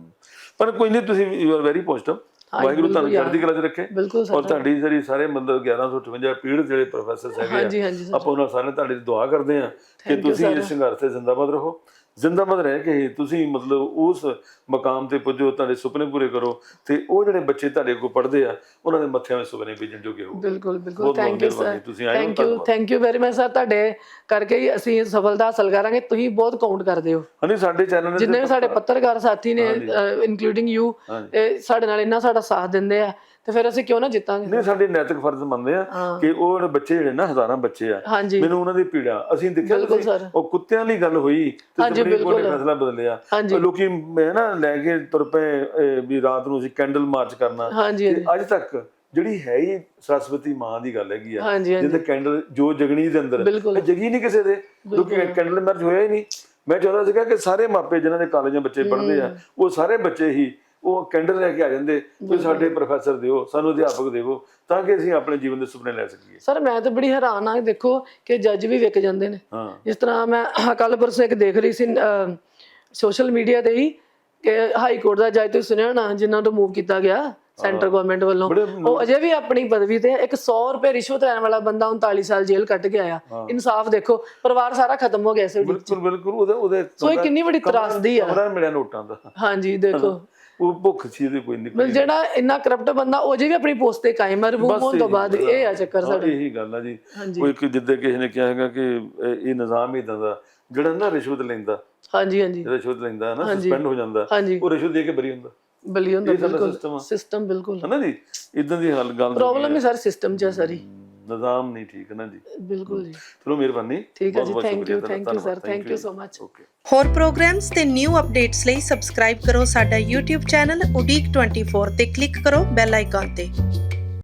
ਪਰ ਕੋਈ ਨਹੀਂ ਤੁਸੀਂ you are very positive Waheguru ਤੁਹਾਨੂੰ ਚੜ੍ਹਦੀ ਕਲਾ 'ਚ ਰੱਖੇ। ਬਿਲਕੁਲ ਸਰ ਔਰ ਤੁਹਾਡੀ ਜਿਹੜੀ ਸਾਰੇ ਮਤਲਬ 1158 ਪੀੜ੍ਹ ਜਿਹੜੇ ਪ੍ਰੋਫੈਸਰ ਹੈਗੇ ਆ ਸਰ। ਆਪਾਂ ਉਹਨਾਂ ਸਾਰਿਆਂ ਤੁਹਾਡੀ ਦੁਆ ਕਰਦੇ ਆ ਕਿ ਤੁਸੀਂ ਇਸ ਸੰਘਰਸ਼ ਤੇ ਜ਼ਿੰਦਾਬਾਦ ਰਹੋ। ਜ਼ਿੰਦਾਬਾਦ ਰਹਿ ਕੇ ਤੁਸੀਂ ਮਤਲਬ ਉਸ ਮਕਾਮ ਤੇ ਪੁੱਜੋ ਤੁਹਾਡੇ ਸੁਪਨੇ ਪੂਰੇ ਕਰੋ ਤੇ ਉਹ ਜਿਹੜੇ ਬੱਚੇ ਤੁਹਾਡੇ ਕੋਲ ਪੜ੍ਹਦੇ ਆ ਉਹਨਾਂ ਦੇ ਮੱਥਿਆਂ ਵਿੱਚ ਸੁਪਨੇ ਬੀਜਣ ਜੋਗੇ ਹੋ ਬਿਲਕੁਲ ਬਿਲਕੁਲ। ਥੈਂਕ ਯੂ ਸਰ ਤੁਸੀਂ ਆਏ ਹੋ, thank you thank you very much sir ਤੁਹਾਡੇ ਕਰਕੇ ਹੀ ਅਸੀਂ ਸਫਲਤਾ ਹਾਸਲ ਕਰਾਂਗੇ। ਤੁਸੀਂ ਬਹੁਤ ਕਾਊਂਟ ਕਰਦੇ ਹੋ। ਹਣੀ ਸਾਡੇ ਚੈਨਲ ਨੇ ਜਿੰਨੇ ਵੀ ਸਾਡੇ ਪੱਤਰਕਾਰ ਸਾਥੀ ਨੇ ਇਨਕਲੂਡਿੰਗ ਯੂ ਸਾਡੇ ਨਾਲ ਇੰਨਾ ਸਾਡਾ ਸਾਥ ਦਿੰਦੇ ਆ। ਤੇ ਫਿਰ ਅਸੀਂ ਕਿਉਂ ਨਾ ਜਿੱਤਾਂਗੇ? ਨੇ ਸਾਡੇ ਨੈਤਿਕ ਫਰਜ਼ ਮੰਨਦੇ ਆ ਕਿ ਉਹ ਜਿਹੜੇ ਬੱਚੇ ਜਿਹੜੇ ਨਾ ਹਜ਼ਾਰਾਂ ਬੱਚੇ ਆ ਹਾਂਜੀ। ਮੈਨੂੰ ਉਹਨਾਂ ਦੀ ਪੀੜਾ। ਅਸੀਂ ਦੇਖਿਆ ਬਿਲਕੁਲ ਤੁਸੀਂ, ਸਰ। ਉਹ ਕੁੱਤਿਆਂ ਦੀ ਗੱਲ ਹੋਈ ਤੇ ਹਾਂਜੀ, ਸੁਪਰੀਮ ਕੋਰਟ ਨੇ ਬਿਲਕੁਲ। ਫੈਸਲਾ ਬਦਲਿਆ। ਹਾਂਜੀ। ਲੋਕੀ ਮੈਂ ਨਾ ਲੈ ਕੇ ਤੁਰ ਪਏ ਅਹ, ਵੀ ਰਾਤ ਨੂੰ ਅਸੀਂ ਕੈਂਡਲ ਮਾਰਚ ਕਰਨਾ। ਹਾਂਜੀ ਤੇ ਅੱਜ ਤੱਕ ਜਿਹੜੀ ਹੈ ਹੀ ਸਰਸਵਤੀ ਮਾਂ ਦੀ ਗੱਲ ਹੈਗੀ ਆ ਹਾਂਜੀ ਹਾਂਜੀ। ਜਿਹਦੇ ਕੈਂਡਲ ਜੋ ਜਗਣੀ ਦੇ ਅੰਦਰ ਬਿਲਕੁਲ। ਇਹ ਜਗੀ ਨਹੀਂ ਕਿਸੇ ਦੇ। ਕਿਉਂਕਿ ਕੈਂਡਲ ਮਾਰਚ ਹੋਇਆ ਹੀ ਨਹੀਂ। ਮੈਂ ਚਾਹੁੰਦਾ ਸੀਗਾ ਕਿ ਸਾਰੇ ਮਾਪੇ ਜਿਨ੍ਹਾਂ ਦੇ ਕਾਲਜਾਂ ਬੱਚੇ ਪੜ੍ਹਦੇ ਆ ਉਹ ਸਾਰੇ ਬੱਚੇ ਹੀ ਉਹ ਕੈਂਡਲ ਲੈ ਕੇ ਆ ਜਾਂਦੇ ਵੀ ਸਾਡੇ ਪ੍ਰੋਫੈਸਰ ਦਿਓ ਸਾਨੂੰ ਅਧਿਆਪਕ ਦੇਵੋ ਤਾਂ ਕਿ ਅਸੀਂ ਆਪਣੇ ਜੀਵਨ ਦੇ ਸੁਪਨੇ ਲੈ ਸਕੀਏ। ਸਰ ਮੈਂ ਤਾਂ ਬੜੀ ਹੈਰਾਨ ਆ ਦੇਖੋ ਕਿ ਜੱਜ ਵੀ ਵਿਕ ਜਾਂਦੇ ਨੇ। ਜਿਸ ਤਰ੍ਹਾਂ ਮੈਂ ਕੱਲ ਪਰਸੋਂ ਇੱਕ ਦੇਖ ਰਹੀ ਸੀ ਸੋਸ਼ਲ ਮੀਡੀਆ ਤੇ ਹੀ ਕਿ ਹਾਈ ਕੋਰਟ ਦਾ ਜੱਜ ਤੁਸੀਂ ਸੁਣਿਆ ਨਾ ਜਿਨ੍ਹਾਂ ਨੂੰ ਰਿਮੂਵ ਕੀਤਾ ਗਿਆ ਸੈਂਟਰ ਗਵਰਨਮੈਂਟ ਵੱਲੋਂ। ਉਹ ਅਜੇ ਵੀ ਆਪਣੀ ਪਦਵੀ ਤੇ ਇੱਕ 100 ਰੁਪਏ ਰਿਸ਼ਵਤ ਲੈਣ ਵਾਲਾ ਬੰਦਾ 39 ਸਾਲ ਜੇਲ੍ਹ ਕੱਟ ਕੇ ਆਇਆ। ਇਨਸਾਫ ਦੇਖੋ ਪਰਿਵਾਰ ਸਾਰਾ ਖਤਮ ਹੋ ਗਿਆ ਸੀ ਬਿਲਕੁਲ ਬਿਲਕੁਲ ਉਹਦੇ ਉਹਦੇ ਸੋ ਇਹ ਕਿੰਨੀ ਵੱਡੀ ਤਰਾਸਦੀ ਆ। ਕਮਰਾ ਮਿਲਿਆ ਨੋਟਾਂ ਦਾ। ਹਾਂਜੀ ਦੇਖੋ। ਉਹ ਭੁੱਖ ਸੀ ਇਹਦੇ ਕੋਈ ਨਿਕਲ ਮਤਲਬ ਜਿਹੜਾ ਇੰਨਾ ਕਰਪਟ ਬੰਦਾ ਉਹ ਜੇ ਵੀ ਆਪਣੀ ਪੋਸਟ ਤੇ ਕਾਇਮ ਹੈ ਰਿਮੂਵ ਹੋਣ ਤੋਂ ਬਾਅਦ ਇਹ ਆ ਚੱਕਰ ਹਾਂ, ਇਹੀ ਗੱਲ ਆ ਜੀ। ਕੋਈ ਇੱਕ ਜਿੱਦੇ ਕਿਸੇ ਨੇ ਕਿਹਾ ਹੈਗਾ ਕਿ ਇਹ ਇਹ ਨਿਜ਼ਾਮ ਇਦਾਂ ਦਾ ਜਿਹੜਾ ਨਾ ਰਿਸ਼ਵਤ ਲੈਂਦਾ। ਹਾਂਜੀ ਹਾਂਜੀ। ਰਿਸ਼ਵਤ ਲੈਂਦਾ ਨਾ ਸਸਪੈਂਡ ਹੋ ਜਾਂਦਾ ਹਾਂਜੀ। ਉਹ ਰਿਸ਼ਵਤ ਦੇ ਕੇ ਬਰੀ ਹੁੰਦਾ। ਬਲੀ ਹੁੰਦਾ ਸਾਡਾ ਬਿਲਕੁਲ। ਆ। ਸਿਸਟਮ ਬਿਲਕੁਲ। ਹੈ ਨਾ ਜੀ? ਇਦਾਂ ਦੀ ਹਾਲ ਗੱਲ ਪ੍ਰੋਬਲਮ ਹੀ ਸਰ ਸਿਸਟਮ ਚ ਆ ਸਾਰੀ। ਨਿਜ਼ਾਮ ਨਹੀਂ ਠੀਕ ਹੈ ਨਾ ਜੀ। ਬਿਲਕੁਲ ਜੀ। ਚਲੋ ਮਿਹਰਬਾਨੀ। ਠੀਕ ਹੈ ਜੀ thank you thank you sir thank you so much ਹੋਰ ਪ੍ਰੋਗਰਾਮਸ ਤੇ ਨਿਊ ਅਪਡੇਟਸ ਲਈ ਸਬਸਕ੍ਰਾਈਬ ਕਰੋ ਸਾਡਾ YouTube ਚੈਨਲ ਉਡੀਕ 24 ਤੇ ਕਲਿੱਕ ਕਰੋ ਬੈਲ ਆਈਕਨ ਤੇ।